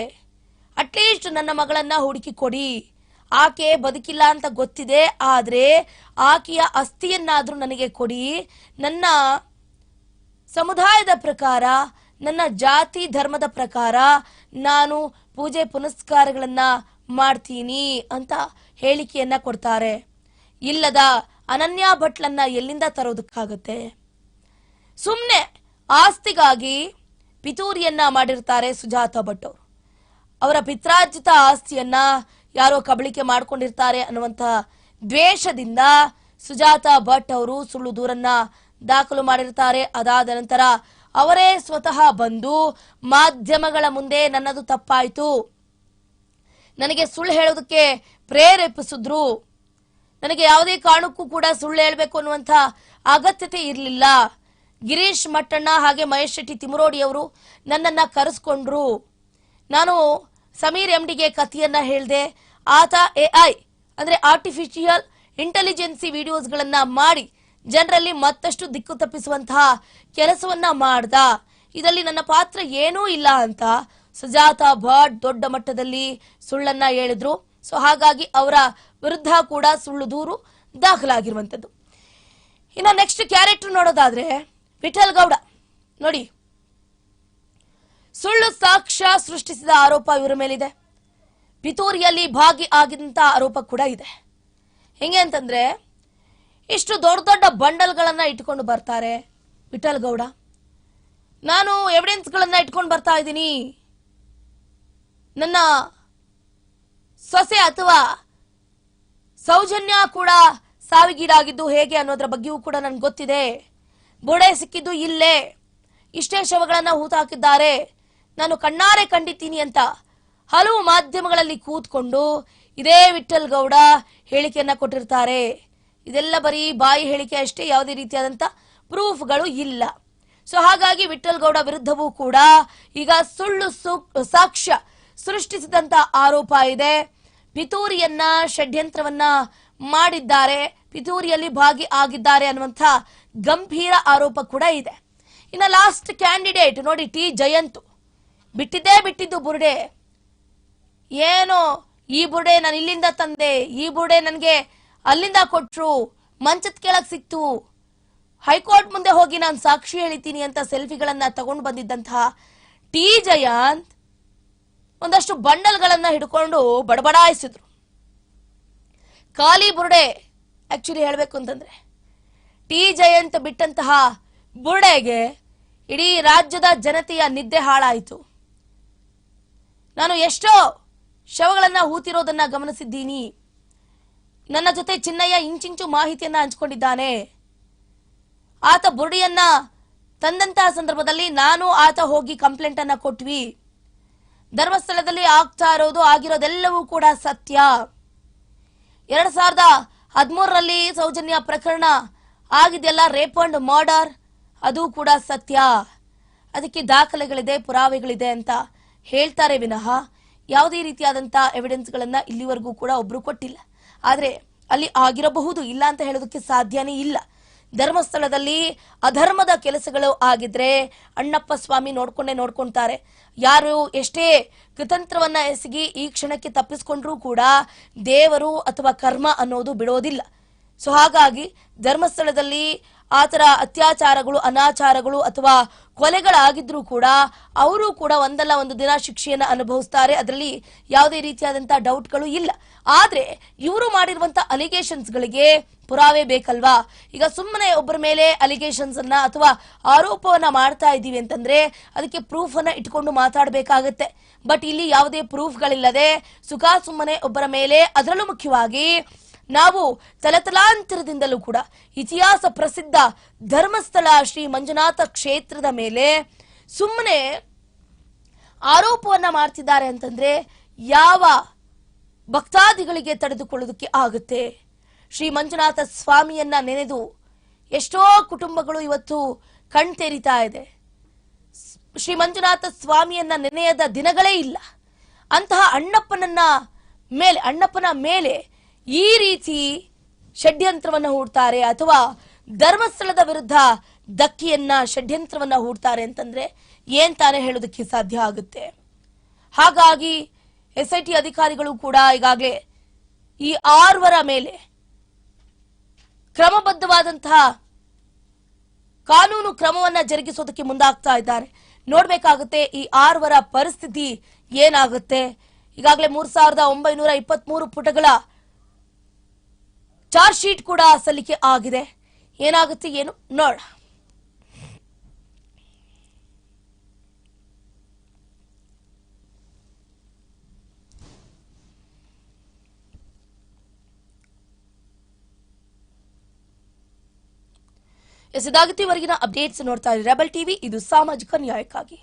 ಅಟ್ಲೀಸ್ಟ್ ನನ್ನ ಮಗಳನ್ನ ಹುಡುಕಿ ಕೊಡಿ. ಆಕೆ ಬದುಕಿಲ್ಲ ಅಂತ ಗೊತ್ತಿದೆ, ಆದ್ರೆ ಆಕೆಯ ಅಸ್ಥಿಯನ್ನಾದ್ರೂ ನನಗೆ ಕೊಡಿ. ನನ್ನ ಸಮುದಾಯದ ಪ್ರಕಾರ, ನನ್ನ ಜಾತಿ ಧರ್ಮದ ಪ್ರಕಾರ ನಾನು ಪೂಜೆ ಪುನಸ್ಕಾರಗಳನ್ನು ಮಾಡ್ತೀನಿ ಅಂತ ಹೇಳಿಕೆಯನ್ನ ಕೊಡ್ತಾರೆ. ಇಲ್ಲದ ಅನನ್ಯ ಭಟ್ಲನ್ನ ಎಲ್ಲಿಂದ ತರೋದಕ್ಕಾಗತ್ತೆ? ಸುಮ್ಮನೆ ಆಸ್ತಿಗಾಗಿ ಪಿತೂರಿಯನ್ನ ಮಾಡಿರ್ತಾರೆ ಸುಜಾತ ಭಟ್ ಅವರು. ಅವರ ಪಿತ್ರಾರ್ಜಿತ ಆಸ್ತಿಯನ್ನ ಯಾರೋ ಕಬಳಿಕೆ ಮಾಡ್ಕೊಂಡಿರ್ತಾರೆ ಅನ್ನುವಂಥ ದ್ವೇಷದಿಂದ ಸುಜಾತ ಭಟ್ ಅವರು ಸುಳ್ಳು ದೂರನ್ನ ದಾಖಲು ಮಾಡಿರ್ತಾರೆ. ಅದಾದ ನಂತರ ಅವರೇ ಸ್ವತಃ ಬಂದು ಮಾಧ್ಯಮಗಳ ಮುಂದೆ ನನ್ನದು ತಪ್ಪಾಯಿತು. ನನಗೆ ಸುಳ್ಳು ಹೇಳೋದಕ್ಕೆ ಪ್ರೇರೇಪಿಸಿದ್ರು. ನನಗೆ ಯಾವುದೇ ಕಾರಣಕ್ಕೂ ಕೂಡ ಸುಳ್ಳು ಹೇಳಬೇಕು ಅನ್ನುವಂಥ ಅಗತ್ಯತೆ ಇರಲಿಲ್ಲ. ಗಿರೀಶ್ ಮಟ್ಟಣ್ಣ ಹಾಗೆ ಮಹೇಶ್ ಶೆಟ್ಟಿ ತಿಮರೋಡಿ ಅವರು ನನ್ನನ್ನ ಕರೆಸ್ಕೊಂಡ್ರು. ನಾನು ಸಮೀರ್ ಎಂ ಡಿಗೆ ಕಥೆಯನ್ನ ಹೇಳಿದೆ, ಆತ ಎ ಐ, ಅಂದ್ರೆ ಆರ್ಟಿಫಿಷಿಯಲ್ ಇಂಟೆಲಿಜೆನ್ಸಿ ವಿಡಿಯೋಸ್ಗಳನ್ನ ಮಾಡಿ ಜನರಲ್ಲಿ ಮತ್ತಷ್ಟು ದಿಕ್ಕು ತಪ್ಪಿಸುವಂತಹ ಕೆಲಸವನ್ನ ಮಾಡ್ದ. ಇದರಲ್ಲಿ ನನ್ನ ಪಾತ್ರ ಏನೂ ಇಲ್ಲ ಅಂತ ಸುಜಾತ ಭಟ್ ದೊಡ್ಡ ಮಟ್ಟದಲ್ಲಿ ಸುಳ್ಳನ್ನ ಹೇಳಿದ್ರು. ಸೊ ಹಾಗಾಗಿ ಅವರ ವಿರುದ್ಧ ಕೂಡ ಸುಳ್ಳು ದೂರು ದಾಖಲಾಗಿರುವಂಥದ್ದು. ಇನ್ನು ನೆಕ್ಸ್ಟ್ ಕ್ಯಾರೆಕ್ಟರ್ ನೋಡೋದಾದ್ರೆ ವಿಠಲ್ ಗೌಡ. ನೋಡಿ ಸುಳ್ಳು ಸಾಕ್ಷ್ಯ ಸೃಷ್ಟಿಸಿದ ಆರೋಪ ಇವರ ಮೇಲಿದೆ. ಪಿತೂರಿಯಲ್ಲಿ ಭಾಗಿ ಆಗಿದಂತ ಆರೋಪ ಕೂಡ ಇದೆ. ಹೆಂಗೆ ಅಂತಂದ್ರೆ, ಇಷ್ಟು ದೊಡ್ಡ ದೊಡ್ಡ ಬಂಡಲ್ಗಳನ್ನ ಇಟ್ಕೊಂಡು ಬರ್ತಾರೆ ವಿಠಲ್ ಗೌಡ. ನಾನು ಎವಿಡೆನ್ಸ್ಗಳನ್ನ ಇಟ್ಕೊಂಡು ಬರ್ತಾ ಇದ್ದೀನಿ. ನನ್ನ ಸೊಸೆ ಅಥವಾ ಸೌಜನ್ಯ ಕೂಡ ಸಾವಿಗೀಡಾಗಿದ್ದು ಹೇಗೆ ಅನ್ನೋದ್ರ ಬಗ್ಗೆಯೂ ಕೂಡ ನನ್ಗೆ ಗೊತ್ತಿದೆ. ಬುಡೆ ಸಿಕ್ಕಿದ್ದು ಇಲ್ಲೇ. ಇಷ್ಟೇ ಶವಗಳನ್ನ ಹೂತಾಕಿದ್ದಾರೆ. ನಾನು ಕಣ್ಣಾರೆ ಕಂಡಿದ್ದೀನಿ ಅಂತ ಹಲವು ಮಾಧ್ಯಮಗಳಲ್ಲಿ ಕೂತ್ಕೊಂಡು ಇದೇ ವಿಠಲ್ ಗೌಡ ಹೇಳಿಕೆಯನ್ನ ಕೊಟ್ಟಿರ್ತಾರೆ. ಇದೆಲ್ಲ ಬರೀ ಬಾಯಿ ಹೇಳಿಕೆ ಅಷ್ಟೇ, ಯಾವುದೇ ರೀತಿಯಾದಂಥ ಪ್ರೂಫ್ಗಳು ಇಲ್ಲ. ಸೊ ಹಾಗಾಗಿ ವಿಠಲ್ ಗೌಡ ವಿರುದ್ಧವೂ ಕೂಡ ಈಗ ಸುಳ್ಳು ಸಾಕ್ಷ್ಯ ಸೃಷ್ಟಿಸಿದಂತ ಆರೋಪ ಇದೆ. ಪಿತೂರಿಯನ್ನ ಷಡ್ಯಂತ್ರವನ್ನ ಮಾಡಿದ್ದಾರೆ. ಪಿತೂರಿಯಲ್ಲಿ ಭಾಗಿ ಆಗಿದ್ದಾರೆ ಅನ್ನುವಂಥ ಗಂಭೀರ ಆರೋಪ ಕೂಡ ಇದೆ. ಇನ್ನು ಲಾಸ್ಟ್ ಕ್ಯಾಂಡಿಡೇಟ್ ನೋಡಿ ಟಿ ಜಯಂತ್. ಬಿಟ್ಟಿದ್ದೇ ಬಿಟ್ಟಿದ್ದು ಬುರುಡೆ. ಏನು ಈ ಬುರುಡೆ ನಾನು ಇಲ್ಲಿಂದ ತಂದೆ, ಈ ಬುರುಡೆ ನನಗೆ ಅಲ್ಲಿಂದ ಕೊಟ್ರು, ಮಂಚದ ಕೆಳಗ್ ಸಿಕ್ತು. ಹೈಕೋರ್ಟ್ ಮುಂದೆ ಹೋಗಿ ನಾನು ಸಾಕ್ಷಿ ಹೇಳಿತೀನಿ ಅಂತ ಸೆಲ್ಫಿಗಳನ್ನ ತಗೊಂಡು ಬಂದಿದ್ದಂತಹ ಟಿ ಜಯಂತ್ ಒಂದಷ್ಟು ಬಂಡಲ್ಗಳನ್ನ ಹಿಡ್ಕೊಂಡು ಬಡಬಡಾಯಿಸಿದ್ರು. ಖಾಲಿ ಬುರುಡೆ ಆಕ್ಚುಲಿ ಹೇಳಬೇಕು ಅಂತಂದ್ರೆ, ಟಿ ಜಯಂತ್ ಬಿಟ್ಟಂತಹ ಬುರುಡೆಗೆ ಇಡೀ ರಾಜ್ಯದ ಜನತೆಯ ನಿದ್ದೆ ಹಾಳಾಯಿತು. ನಾನು ಎಷ್ಟೋ ಶವಗಳನ್ನ ಹೂತಿರೋದನ್ನ ಗಮನಿಸಿದ್ದೀನಿ. ನನ್ನ ಜೊತೆ ಚಿನ್ನಯ್ಯ ಇಂಚಿಂಚು ಮಾಹಿತಿಯನ್ನ ಹಂಚಿಕೊಂಡಿದ್ದಾನೆ. ಆತ ಬುರುಡಿಯನ್ನ ತಂದಂತಹ ಸಂದರ್ಭದಲ್ಲಿ ನಾನು ಆತ ಹೋಗಿ ಕಂಪ್ಲೇಂಟ್ ಅನ್ನ ಕೊಟ್ವಿ. ಧರ್ಮಸ್ಥಳದಲ್ಲಿ ಆಗ್ತಾ ಇರೋದು ಆಗಿರೋದೆಲ್ಲವೂ ಕೂಡ ಸತ್ಯ. ಎರಡ್ ಸಾವಿರದ ಹದಿಮೂರರಲ್ಲಿ ಸೌಜನ್ಯ ಪ್ರಕರಣ ಆಗಿದೆಯಲ್ಲ, ರೇಪ್ ಅಂಡ್ ಮರ್ಡರ್, ಅದು ಕೂಡ ಸತ್ಯ. ಅದಕ್ಕೆ ದಾಖಲೆಗಳಿದೆ, ಪುರಾವೆಗಳಿದೆ ಅಂತ. ಹೇಳ್ತಾರೆ ವಿನಃ, ಯಾವುದೇ ರೀತಿಯಾದಂಥ ಎವಿಡೆನ್ಸ್ಗಳನ್ನು ಇಲ್ಲಿವರೆಗೂ ಕೂಡ ಒಬ್ರು ಕೊಟ್ಟಿಲ್ಲ. ಆದ್ರೆ ಅಲ್ಲಿ ಆಗಿರಬಹುದು, ಇಲ್ಲ ಅಂತ ಹೇಳೋದಕ್ಕೆ ಸಾಧ್ಯನೇ ಇಲ್ಲ. ಧರ್ಮಸ್ಥಳದಲ್ಲಿ ಅಧರ್ಮದ ಕೆಲಸಗಳು ಆಗಿದ್ರೆ ಅಣ್ಣಪ್ಪ ಸ್ವಾಮಿ ನೋಡ್ಕೊಂಡೇ ನೋಡ್ಕೊಂತಾರೆ. ಯಾರು ಎಷ್ಟೇ ಕುತಂತ್ರವನ್ನ ಎಸಗಿ ಈ ಕ್ಷಣಕ್ಕೆ ತಪ್ಪಿಸ್ಕೊಂಡ್ರೂ ಕೂಡ ದೇವರು ಅಥವಾ ಕರ್ಮ ಅನ್ನೋದು ಬಿಡೋದಿಲ್ಲ. ಸೊ ಹಾಗಾಗಿ ಧರ್ಮಸ್ಥಳದಲ್ಲಿ ಆ ಥರ ಅತ್ಯಾಚಾರಗಳು, ಅನಾಚಾರಗಳು ಅಥವಾ ಕೊಲೆಗಳಾಗಿದ್ರೂ ಕೂಡ ಅವರು ಕೂಡ ಒಂದಲ್ಲ ಒಂದು ದಿನ ಶಿಕ್ಷೆಯನ್ನ ಅನುಭವಿಸ್ತಾರೆ. ಅದರಲ್ಲಿ ಯಾವುದೇ ರೀತಿಯಾದಂಥ ಡೌಟ್ಗಳು ಇಲ್ಲ. ಆದ್ರೆ ಇವರು ಮಾಡಿರುವಂತ ಅಲಿಗೇಷನ್ಸ್ಗಳಿಗೆ ಪುರಾವೆ ಬೇಕಲ್ವಾ? ಈಗ ಸುಮ್ಮನೆ ಒಬ್ಬರ ಮೇಲೆ ಅಲಿಗೇಷನ್ಸ್ ಅನ್ನ ಅಥವಾ ಆರೋಪವನ್ನ ಮಾಡ್ತಾ ಇದ್ದೀವಿ ಅಂತಂದ್ರೆ ಅದಕ್ಕೆ ಪ್ರೂಫ್ ಅನ್ನ ಇಟ್ಕೊಂಡು ಮಾತಾಡಬೇಕಾಗತ್ತೆ. ಬಟ್ ಇಲ್ಲಿ ಯಾವುದೇ ಪ್ರೂಫ್ಗಳಿಲ್ಲದೆ ಸುಖ ಸುಮ್ಮನೆ ಒಬ್ಬರ ಮೇಲೆ, ಅದರಲ್ಲೂ ಮುಖ್ಯವಾಗಿ ನಾವು ತಲತಲಾಂತರದಿಂದಲೂ ಕೂಡ ಇತಿಹಾಸ ಪ್ರಸಿದ್ಧ ಧರ್ಮಸ್ಥಳ ಶ್ರೀ ಮಂಜುನಾಥ ಕ್ಷೇತ್ರದ ಮೇಲೆ ಸುಮ್ಮನೆ ಆರೋಪವನ್ನ ಮಾಡ್ತಿದ್ದಾರೆ ಅಂತಂದ್ರೆ ಯಾವ ಭಕ್ತಾದಿಗಳಿಗೆ ತಡೆದುಕೊಳ್ಳೋದಕ್ಕೆ ಆಗುತ್ತೆ? ಶ್ರೀ ಮಂಜುನಾಥ ಸ್ವಾಮಿಯನ್ನ ನೆನೆದು ಎಷ್ಟೋ ಕುಟುಂಬಗಳು ಇವತ್ತು ಕಣ್ತೆರಿತಾ ಇದೆ. ಶ್ರೀ ಮಂಜುನಾಥ ಸ್ವಾಮಿಯನ್ನ ನೆನೆಯದ ದಿನಗಳೇ ಇಲ್ಲ. ಅಂತಹ ಅಣ್ಣಪ್ಪನನ್ನ ಮೇಲೆ, ಅಣ್ಣಪ್ಪನ ಮೇಲೆ ಈ ರೀತಿ ಷಡ್ಯಂತ್ರವನ್ನು ಹೂಡ್ತಾರೆ ಅಥವಾ ಧರ್ಮಸ್ಥಳದ ವಿರುದ್ಧ ದಕ್ಕಿಯನ್ನ ಷಡ್ಯಂತ್ರವನ್ನ ಹೂಡ್ತಾರೆ ಅಂತಂದ್ರೆ ಏನ್ ತಾನೇ ಹೇಳೋದಕ್ಕೆ ಸಾಧ್ಯ ಆಗುತ್ತೆ? ಹಾಗಾಗಿ ಎಸ್ ಐ ಟಿ ಅಧಿಕಾರಿಗಳು ಕೂಡ ಈಗಾಗಲೇ ಈ ಆರ್ವರ ಮೇಲೆ ಕ್ರಮಬದ್ಧವಾದಂತಹ ಕಾನೂನು ಕ್ರಮವನ್ನ ಜರುಗಿಸೋದಕ್ಕೆ ಮುಂದಾಗ್ತಾ ಇದ್ದಾರೆ. ನೋಡ್ಬೇಕಾಗುತ್ತೆ ಈ ಆರ್ವರ ಪರಿಸ್ಥಿತಿ ಏನಾಗುತ್ತೆ? ಈಗಾಗಲೇ ಮೂರ್ ಸಾವಿರದ ಒಂಬೈನೂರ ಇಪ್ಪತ್ಮೂರು ಪುಟಗಳ ಚಾರ್ಜ್ ಶೀಟ್ ಕೂಡ ಸಲ್ಲಿಕೆ ಆಗಿದೆ. ಏನಾಗುತ್ತೆ ಏನು? ನೋಡ ಎಸ್, ಇದಾಗುತ್ತೆ ಅಪ್ಡೇಟ್ಸ್ ನೋಡ್ತಾ ಇರಿ ರೆಬಲ್ ಟಿವಿ, ಇದು ಸಾಮಾಜಿಕ ನ್ಯಾಯಕ್ಕಾಗಿ.